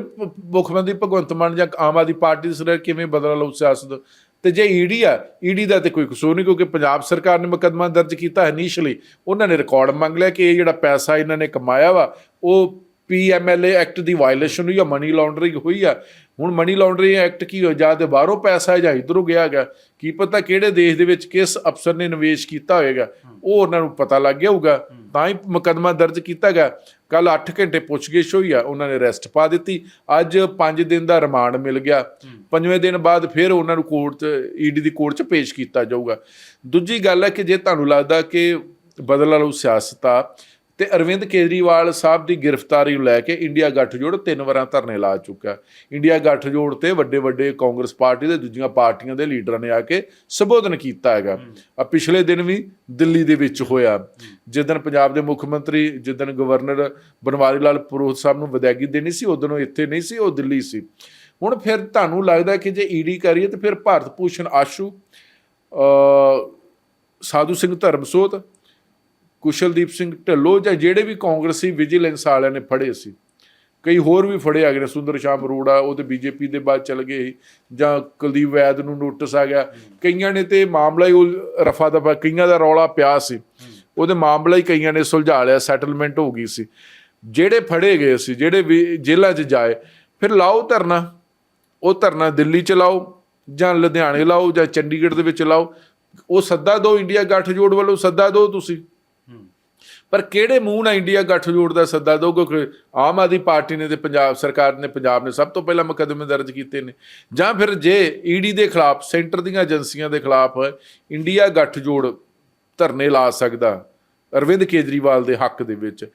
ਮੁੱਖ ਮੰਤਰੀ ਭਗਵੰਤ ਮਾਨ ਜਾਂ ਆਮ ਆਦਮੀ ਪਾਰਟੀ ਦੀ ਸਰਕਾਰ ਕਿਵੇਂ ਬਦਲਾ ਲਊ ਸਿਆਸਤ? ਤੇ ਜੇ ਈਡੀ ਆ ਈਡੀ ਦਾ ਤੇ ਕੋਈ ਕਸੂਰ ਨਹੀਂ ਕਿਉਂਕਿ ਪੰਜਾਬ ਸਰਕਾਰ ਨੇ ਮੁਕੱਦਮਾ ਦਰਜ ਕੀਤਾ ਇਨੀਸ਼ੀਅਲੀ ਉਹਨਾਂ ਨੇ ਰਿਕਾਰਡ ਮੰਗ ਲਿਆ ਕਿ ਇਹ ਜਿਹੜਾ ਪੈਸਾ ਇਹਨਾਂ ਨੇ ਕਮਾਇਆ ਵਾ ਉਹ ਪੀਐਮਐਲਏ ਐਕਟ ਦੀ ਵਾਇਲੇਸ਼ਨ ਹੋਈ ਆ ਮਨੀ ਲਾਂਡਰਿੰਗ ਹੋਈ ਆ। ਹੁਣ ਮਨੀ ਲਾਂਡਰਿੰਗ ਐਕਟ ਕੀ ਹੋ ਜਾਂ ਤੇ ਬਾਹਰੋਂ ਪੈਸਾ ਜਾਂ ਇਧਰੋਂ ਗਿਆ ਹੈਗਾ। ਕੀ ਪਤਾ ਕਿਹੜੇ ਦੇਸ਼ ਦੇ ਵਿੱਚ ਕਿਸ ਅਫਸਰ ਨੇ ਨਿਵੇਸ਼ ਕੀਤਾ ਹੋਵੇਗਾ ਉਹ ਉਹਨਾਂ ਨੂੰ ਪਤਾ ਲੱਗ ਗਿਆ ਹੋਊਗਾ। ਤਾਂ ਹੀ ਮੁਕੱਦਮਾ ਦਰਜ ਕੀਤਾ ਗਿਆ। ਕੱਲ 8 ਘੰਟੇ ਪੁੱਛਗਿੱਛ ਹੋਈ ਆ। ਉਹਨਾਂ ਨੇ ਰੈਸਟ ਪਾ ਦਿੱਤੀ। ਅੱਜ 5 ਦਿਨ ਦਾ ਰਿਮਾਂਡ ਮਿਲ ਗਿਆ। ਪੰਜਵੇਂ ਦਿਨ ਬਾਅਦ ਫਿਰ ਉਹਨਾਂ ਨੂੰ ਕੋਰਟ 'ਚ ਈਡੀ ਦੀ ਕੋਰਟ 'ਚ ਪੇਸ਼ ਕੀਤਾ ਜਾਊਗਾ। ਦੂਜੀ ਗੱਲ ਹੈ ਕਿ ਜੇ ਤੁਹਾਨੂੰ ਲੱਗਦਾ ਕਿ ਬਦਲਾ ਲਓ ਸਿਆਸਤ ਆ ਤੇ ਅਰਵਿੰਦ ਕੇਜਰੀਵਾਲ ਸਾਹਿਬ ਦੀ ਗ੍ਰਿਫਤਾਰੀ ਨੂੰ ਲੈ ਕੇ ਇੰਡੀਆ ਗੱਠਜੋੜ ਤਿੰਨ ਵਾਰਾਂ ਧਰਨੇ ਲਾ ਚੁੱਕਾ ਇੰਡੀਆ ਗੱਠਜੋੜ ਤੇ ਵੱਡੇ ਵੱਡੇ ਕਾਂਗਰਸ ਪਾਰਟੀ ਦੇ ਦੂਜੀਆਂ ਪਾਰਟੀਆਂ ਦੇ ਲੀਡਰਾਂ ਨੇ ਆ ਕੇ ਸੰਬੋਧਨ ਕੀਤਾ ਹੈਗਾ। ਆ ਪਿਛਲੇ ਦਿਨ ਵੀ ਦਿੱਲੀ ਦੇ ਵਿੱਚ ਹੋਇਆ। ਜਿੱਦਣ ਪੰਜਾਬ ਦੇ ਮੁੱਖ ਮੰਤਰੀ ਜਿੱਦਣ ਗਵਰਨਰ ਬਨਵਾਰੀ ਲਾਲ ਪੁਰੋਹਿਤ ਸਾਹਿਬ ਨੂੰ ਵਿਦਾਇਗੀ ਦੇਣੀ ਸੀ ਉਦੋਂ ਇੱਥੇ ਨਹੀਂ ਸੀ, ਉਹ ਦਿੱਲੀ ਸੀ। ਹੁਣ ਫਿਰ ਤੁਹਾਨੂੰ ਲੱਗਦਾ ਕਿ ਜੇ ਈਡੀ ਕਰੀਏ ਤਾਂ ਫਿਰ ਭਾਰਤ ਭੂਸ਼ਣ ਆਸ਼ੂ ਅ ਸਾਧੂ ਸਿੰਘ ਧਰਮਸੋਤ ਕੁਸ਼ਲਦੀਪ ਸਿੰਘ ਢੱਲੋਂ ਜਾਂ ਜਿਹੜੇ ਵੀ ਕਾਂਗਰਸੀ ਵਿਜੀਲੈਂਸ ਵਾਲਿਆਂ ਨੇ ਫੜੇ ਸੀ। ਕਈ ਹੋਰ ਵੀ ਫੜੇ ਆ ਗਏ ਨੇ, ਸੁੰਦਰ ਸ਼ਾਮ ਅਰੋੜਾ, ਉਹ ਤੇ ਬੀਜੇਪੀ ਦੇ ਬਾਅਦ ਚਲ ਗਏ ਸੀ। ਜਾਂ ਕੁਲਦੀਪ ਵੈਦ ਨੂੰ ਨੋਟਿਸ ਆ ਗਿਆ। ਕਈਆਂ ਨੇ ਤੇ ਮਾਮਲਾ ਹੀ ਉਹ ਰਫਾ ਦਫਾ, ਕਈਆਂ ਦਾ ਰੌਲਾ ਪਿਆ ਸੀ। ਉਹਦੇ ਮਾਮਲਾ ਹੀ ਕਈਆਂ ਨੇ ਸੁਲਝਾ ਲਿਆ ਸੈਟਲਮੈਂਟ ਹੋ ਗਈ ਸੀ। ਜਿਹੜੇ ਫੜੇ ਗਏ ਸੀ, ਜਿਹੜੇ ਵੀ ਜੇਲ੍ਹਾਂ 'ਚ ਜਾਏ, ਫਿਰ ਲਾਓ ਧਰਨਾ। ਉਹ ਧਰਨਾ ਦਿੱਲੀ ਚ ਲਾਓ, ਜਾਂ ਲੁਧਿਆਣੇ ਲਾਓ, ਜਾਂ ਚੰਡੀਗੜ੍ਹ ਦੇ ਵਿੱਚ ਲਾਓ। ਉਹ ਸੱਦਾ ਦਿਓ, ਇੰਡੀਆ ਗੱਠਜੋੜ ਵੱਲੋਂ ਸੱਦਾ ਦਿਓ ਤੁਸੀਂ। ਪਰ ਕਿਹੜੇ ਮੂੰਹ ਨਾਲ ਇੰਡੀਆ ਗੱਠਜੋੜ ਦਾ ਸੱਦਾ ਦੋਗੇ ਕਿਉਂਕਿ ਆਮ ਆਦਮੀ ਪਾਰਟੀ ਨੇ ਤੇ ਪੰਜਾਬ ਸਰਕਾਰ ਨੇ ਪੰਜਾਬ ਨੇ ਸਭ ਤੋਂ ਪਹਿਲਾਂ ਮੁਕੱਦਮੇ ਦਰਜ ਕੀਤੇ ਨੇ? ਜਾਂ ਫਿਰ ਜੇ ਈਡੀ ਦੇ ਖਿਲਾਫ, ਸੈਂਟਰ ਦੀਆਂ ਏਜੰਸੀਆਂ ਦੇ ਖਿਲਾਫ ਇੰਡੀਆ ਗੱਠਜੋੜ ਧਰਨੇ ਲਾ ਸਕਦਾ ਅਰਵਿੰਦ ਕੇਜਰੀਵਾਲ ਦੇ ਹੱਕ ਦੇ ਵਿੱਚ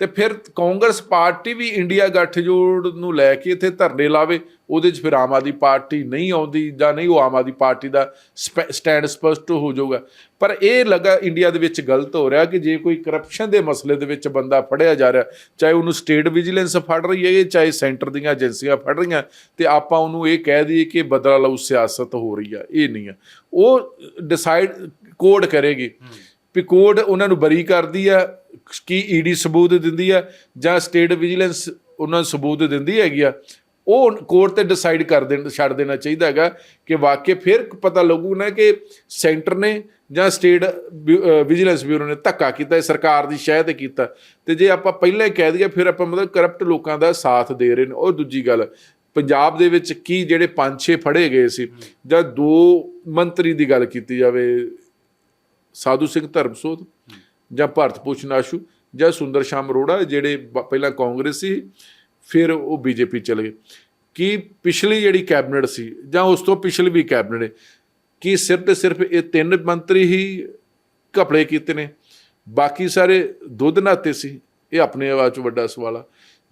ਤੇ ਫਿਰ ਕਾਂਗਰਸ ਪਾਰਟੀ ਵੀ ਇੰਡੀਆ ਗੱਠਜੋੜ ਨੂੰ ਲੈ ਕੇ ਇੱਥੇ ਧਰਨੇ ਲਾਵੇ, ਉਹਦੇ 'ਚ ਫਿਰ ਆਮ ਆਦਮੀ ਪਾਰਟੀ ਨਹੀਂ ਆਉਂਦੀ ਜਾਂ ਨਹੀਂ, ਉਹ ਆਮ ਆਦਮੀ ਪਾਰਟੀ ਦਾ ਸਪੈ- ਸਟੈਂਡ ਸਪਸ਼ਟ ਹੋ ਜਾਊਗਾ। ਪਰ ਇਹ ਲੱਗਾ ਇੰਡੀਆ ਦੇ ਵਿੱਚ ਗਲਤ ਹੋ ਰਿਹਾ ਕਿ ਜੇ ਕੋਈ ਕਰਪਸ਼ਨ ਦੇ ਮਸਲੇ ਦੇ ਵਿੱਚ ਬੰਦਾ ਫੜਿਆ ਜਾ ਰਿਹਾ, ਚਾਹੇ ਉਹਨੂੰ ਸਟੇਟ ਵਿਜੀਲੈਂਸ ਫੜ ਰਹੀ ਹੈ, ਚਾਹੇ ਸੈਂਟਰ ਦੀਆਂ ਏਜੰਸੀਆਂ ਫੜ ਰਹੀਆਂ, ਤੇ ਆਪਾਂ ਉਹਨੂੰ ਇਹ ਕਹਿ ਦਈਏ ਕਿ ਬਦਲਾ ਲਓ ਸਿਆਸਤ ਹੋ ਰਹੀ ਆ, ਇਹ ਨਹੀਂ ਆ। ਉਹ ਡਿਸਾਈਡ ਕੋਡ ਕਰੇਗੀ। ਵੀ ਕੋਰਟ ਉਹਨਾਂ ਨੂੰ ਬਰੀ ਕਰਦੀ ਆ, ਕੀ ਈਡੀ ਸਬੂਤ ਦਿੰਦੀ ਆ, ਜਾਂ ਸਟੇਟ ਵਿਜੀਲੈਂਸ ਉਹਨਾਂ ਨੂੰ ਸਬੂਤ ਦਿੰਦੀ ਹੈਗੀ ਆ, ਉਹ ਕੋਰਟ ਤੇ ਡਿਸਾਈਡ ਕਰ ਦੇਣ, ਛੱਡ ਦੇਣਾ ਚਾਹੀਦਾ ਹੈਗਾ ਕਿ ਵਾਕਿਆ ਫਿਰ ਪਤਾ ਲੱਗੂ ਨਾ ਕਿ ਸੈਂਟਰ ਨੇ ਜਾਂ ਸਟੇਟ ਵਿਜੀਲੈਂਸ ਬਿਊਰੋ ਨੇ ਧੱਕਾ ਕੀਤਾ, ਇਹ ਸਰਕਾਰ ਦੀ ਸ਼ਹਿ ਤੇ ਕੀਤਾ। ਤੇ ਜੇ ਆਪਾਂ ਪਹਿਲਾਂ ਹੀ ਕਹਿ ਦਈਏ, ਫਿਰ ਆਪਾਂ ਮਤਲਬ ਕਰਪਟ ਲੋਕਾਂ ਦਾ ਸਾਥ ਦੇ ਰਹੇ ਨੇ। ਉਹ ਦੂਜੀ ਗੱਲ, ਪੰਜਾਬ ਦੇ ਵਿੱਚ ਕੀ ਜਿਹੜੇ ਪੰਜ ਛੇ ਫੜੇ ਗਏ ਸੀ, ਜਾਂ ਦੋ ਮੰਤਰੀ ਦੀ ਗੱਲ ਕੀਤੀ ਜਾਵੇ ਸਾਧੂ ਸਿੰਘ ਧਰਮਸੋਤ ਜਾਂ ਭਾਰਤ ਭੂਸ਼ਣ ਆਸ਼ੂ ਜਾਂ ਸੁੰਦਰ ਸ਼ਾਮ ਅਰੋੜਾ ਜਿਹੜੇ ਪਹਿਲਾਂ ਕਾਂਗਰਸ ਸੀ ਫਿਰ ਉਹ ਬੀਜੇਪੀ ਚਲੇ ਗਏ। ਕੀ ਪਿਛਲੀ ਜਿਹੜੀ ਕੈਬਨਿਟ ਸੀ ਜਾਂ ਉਸ ਤੋਂ ਪਿਛਲੀ ਵੀ ਕੈਬਨਿਟ ਕੀ ਸਿਰਫ ਤੇ ਸਿਰਫ ਇਹ ਤਿੰਨ ਮੰਤਰੀ ਹੀ ਘਪਲੇ ਕੀਤੇ ਨੇ? ਬਾਕੀ ਸਾਰੇ ਦੁੱਧ ਨਾਤੇ ਸੀ ਇਹ ਆਪਣੇ ਆਵਾਜ਼ 'ਚ ਵੱਡਾ ਸਵਾਲ ਆ।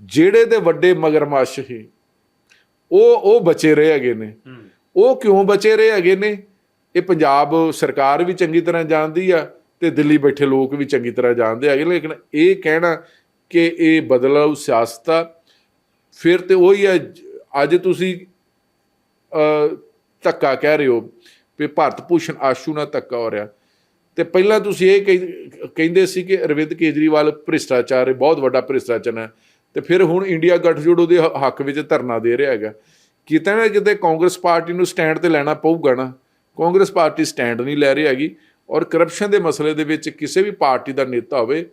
ਜਿਹੜੇ ਦੇ ਵੱਡੇ ਮਗਰਮੱਛ ਸੀ ਉਹ ਉਹ ਬਚੇ ਰਹੇ ਹੈਗੇ ਨੇ। ਉਹ ਕਿਉਂ ਬਚੇ ਰਹੇ ਹੈਗੇ ਨੇ? ਇਹ ਪੰਜਾਬ ਸਰਕਾਰ ਵੀ ਚੰਗੀ ਤਰ੍ਹਾਂ ਜਾਣਦੀ ਆ ਤੇ ਦਿੱਲੀ ਬੈਠੇ ਲੋਕ ਵੀ ਚੰਗੀ ਤਰ੍ਹਾਂ ਜਾਣਦੇ ਹੈਗੇ ਲੇਕਿਨ ਇਹ ਕਹਿਣਾ ਕਿ ਇਹ ਬਦਲਾਉ ਸਿਆਸਤ ਆ। ਫਿਰ ਤੇ ਉਹੀ ਹੈ ਅੱਜ ਤੁਸੀਂ ਅ, ਧੱਕਾ ਕਹਿ ਰਹੇ ਹੋ ਵੀ ਭਾਰਤ ਭੂਸ਼ਣ ਆਸ਼ੂ ਨਾਲ ਧੱਕਾ ਹੋ ਰਿਹਾ। ਤੇ ਪਹਿਲਾਂ ਤੁਸੀਂ ਇਹ ਕਹਿ- ਕਹਿੰਦੇ ਸੀ ਕਿ ਅਰਵਿੰਦ ਕੇਜਰੀਵਾਲ ਭ੍ਰਿਸ਼ਟਾਚਾਰ ਹੈ ਬਹੁਤ ਵੱਡਾ ਭ੍ਰਿਸ਼ਟਾਚਾਰ ਹੈ। ਤੇ ਫਿਰ ਹੁਣ ਇੰਡੀਆ ਗੱਠਜੋੜ ਉਹਦੇ ਹੱਕ ਵਿੱਚ ਧਰਨਾ ਦੇ ਰਿਹਾ ਹੈਗਾ। ਕਿਤੇ ਨਾ ਕਿਤੇ ਕਾਂਗਰਸ ਪਾਰਟੀ ਨੂੰ ਸਟੈਂਡ ਤੇ ਲੈਣਾ ਪਊਗਾ ਨਾ। ਕਾਂਗਰਸ ਪਾਰਟੀ ਸਟੈਂਡ ਨਹੀਂ ਲੈ ਰਹੀ ਹੈਗੀ ਔਰ ਕਰਪਸ਼ਨ ਦੇ ਮਸਲੇ ਦੇ ਵਿੱਚ ਕਿਸੇ ਵੀ ਪਾਰਟੀ ਦਾ ਨੇਤਾ ਹੋਵੇ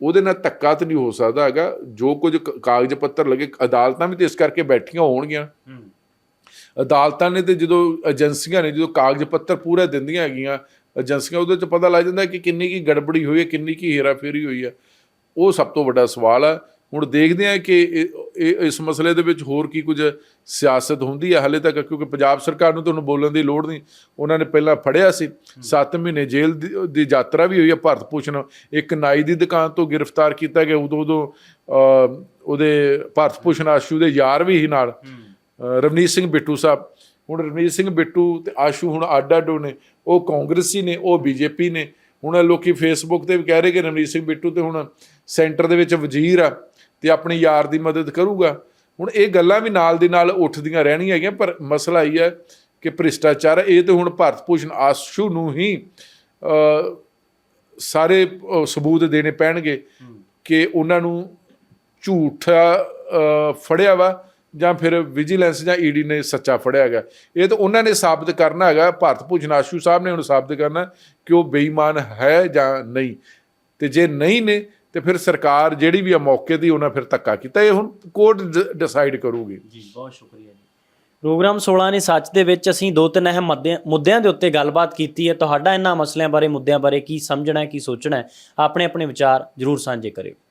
ਉਹਦੇ ਨਾਲ ਧੱਕਾ ਤਾਂ ਨਹੀਂ ਹੋ ਸਕਦਾ ਹੈਗਾ। ਜੋ ਕੁਝ ਕਾਗਜ਼ ਪੱਤਰ ਲੱਗੇ ਅਦਾਲਤਾਂ ਵੀ ਤੇ ਇਸ ਕਰਕੇ ਬੈਠੀਆਂ ਹੋਣਗੀਆਂ। ਅਦਾਲਤਾਂ ਨੇ ਤੇ ਜਦੋਂ ਏਜੰਸੀਆਂ ਨੇ ਜਦੋਂ ਕਾਗਜ਼ ਪੱਤਰ ਪੂਰਾ ਦਿੰਦੀਆਂ ਹੈਗੀਆਂ ਏਜੰਸੀਆਂ ਉਹਦੇ ਚ ਪਤਾ ਲੱਗ ਜਾਂਦਾ ਕਿ ਕਿੰਨੀ ਕੀ ਗੜਬੜੀ ਹੋਈ ਹੈ ਕਿੰਨੀ ਕੀ ਹੇਰਾਫੇਰੀ ਹੋਈ ਹੈ। ਉਹ ਸਭ ਤੋਂ ਵੱਡਾ ਸਵਾਲ ਹੈ ਹੁਣ ਦੇਖਦੇ ਹਾਂ ਕਿ ਇਸ ਮਸਲੇ ਦੇ ਵਿੱਚ ਹੋਰ ਕੀ ਕੁਝ ਸਿਆਸਤ ਹੁੰਦੀ ਹੈ। ਹਾਲੇ ਤੱਕ ਕਿਉਂਕਿ ਪੰਜਾਬ ਸਰਕਾਰ ਨੂੰ ਤੁਹਾਨੂੰ ਬੋਲਣ ਦੀ ਲੋੜ ਨਹੀਂ। ਉਹਨਾਂ ਨੇ ਪਹਿਲਾਂ ਫੜਿਆ ਸੀ। 7 ਮਹੀਨੇ ਜੇਲ੍ਹ ਦੀ- ਯਾਤਰਾ ਵੀ ਹੋਈ ਹੈ ਭਾਰਤ ਭੂਸ਼ਣ ਇੱਕ ਨਾਈ ਦੀ ਦੁਕਾਨ ਤੋਂ ਗ੍ਰਿਫਤਾਰ ਕੀਤਾ ਗਿਆ। ਉਦੋਂ ਉਦੋਂ ਉਹਦੇ ਭਾਰਤ ਭੂਸ਼ਣ ਆਸ਼ੂ ਦੇ ਯਾਰ ਵੀ ਸੀ ਨਾਲ। ਰਵਨੀਤ ਸਿੰਘ ਬਿੱਟੂ ਸਾਹਿਬ। ਹੁਣ ਰਵਨੀਤ ਸਿੰਘ ਬਿੱਟੂ ਤੇ ਆਸ਼ੂ ਹੁਣ ਅੱਡ ਅੱਡ ਨੇ। ਉਹ ਕਾਂਗਰਸੀ ਨੇ ਉਹ ਬੀਜੇਪੀ ਨੇ। ਹੁਣ ਲੋਕੀ ਫੇਸਬੁੱਕ ਤੇ ਵੀ ਕਹਿ ਰਹੇ ਕਿ ਰਵਨੀਤ ਸਿੰਘ ਬਿੱਟੂ ਤੇ ਹੁਣ ਸੈਂਟਰ ਦੇ ਵਿੱਚ ਵਜ਼ੀਰ ਆ। ਤੇ ਆਪਣੇ ਯਾਰ ਦੀ ਮਦਦ ਕਰੂਗਾ। ਹੁਣ ਇਹ ਗੱਲਾਂ ਵੀ ਨਾਲ ਦੀ ਨਾਲ ਉੱਠਦੀਆਂ ਰਹਿਣੀਆਂ ਹੈਗੀਆਂ, ਪਰ ਮਸਲਾ ਇਹ ਹੈ ਕਿ ਭ੍ਰਿਸ਼ਟਾਚਾਰ ਇਹ ਤੇ ਹੁਣ ਭਾਰਤ ਭੂਸ਼ਣ ਆਸ਼ੂ ਨੂੰ ਹੀ ਸਾਰੇ ਸਬੂਤ ਦੇਣੇ ਪੈਣਗੇ ਕਿ ਉਹਨਾਂ ਨੂੰ ਝੂਠਾ ਫੜਿਆ ਵਾ ਜਾਂ ਫਿਰ ਵਿਜੀਲੈਂਸ ਜਾਂ ਈਡੀ ਨੇ ਸੱਚਾ ਫੜਿਆ ਹੈਗਾ। ਇਹ ਤਾਂ ਉਹਨਾਂ ਨੇ ਸਾਬਤ ਕਰਨਾ ਹੈਗਾ, ਭਾਰਤ ਭੂਸ਼ਣ ਆਸ਼ੂ ਸਾਹਿਬ ਨੇ ਹੁਣ ਸਾਬਤ ਕਰਨਾ ਕਿ ਉਹ ਬੇਈਮਾਨ ਹੈ ਜਾਂ ਨਹੀਂ। ਤੇ ਜੇ ਨਹੀਂ ਨੇ ਤੇ ਫਿਰ ਸਰਕਾਰ ਜਿਹੜੀ ਵੀ ਆ ਮੌਕੇ ਦੀ ਉਹਨਾਂ ਫਿਰ ਧੱਕਾ ਕੀਤਾ ਇਹ ਹੁਣ ਕੋਰਟ ਡਿਸਾਈਡ ਕਰੂਗੀ। ਜੀ ਬਹੁਤ ਸ਼ੁਕਰੀਆ ਜੀ। ਪ੍ਰੋਗਰਾਮ 16 ਨੇ ਸੱਚ ਦੇ ਵਿੱਚ ਅਸੀਂ ਦੋ ਤਿੰਨ ਅਹਿਮ ਮੁੱਦਿਆਂ ਮੁੱਦਿਆਂ ਦੇ ਉੱਤੇ ਗੱਲਬਾਤ ਕੀਤੀ ਹੈ। ਤੁਹਾਡਾ ਇਹਨਾਂ ਮਸਲਿਆਂ ਬਾਰੇ ਮੁੱਦਿਆਂ ਬਾਰੇ ਕੀ ਸਮਝਣਾ ਹੈ ਕੀ ਸੋਚਣਾ ਹੈ ਆਪਣੇ ਆਪਣੇ ਵਿਚਾਰ ਜਰੂਰ ਸਾਂਝੇ ਕਰਿਓ।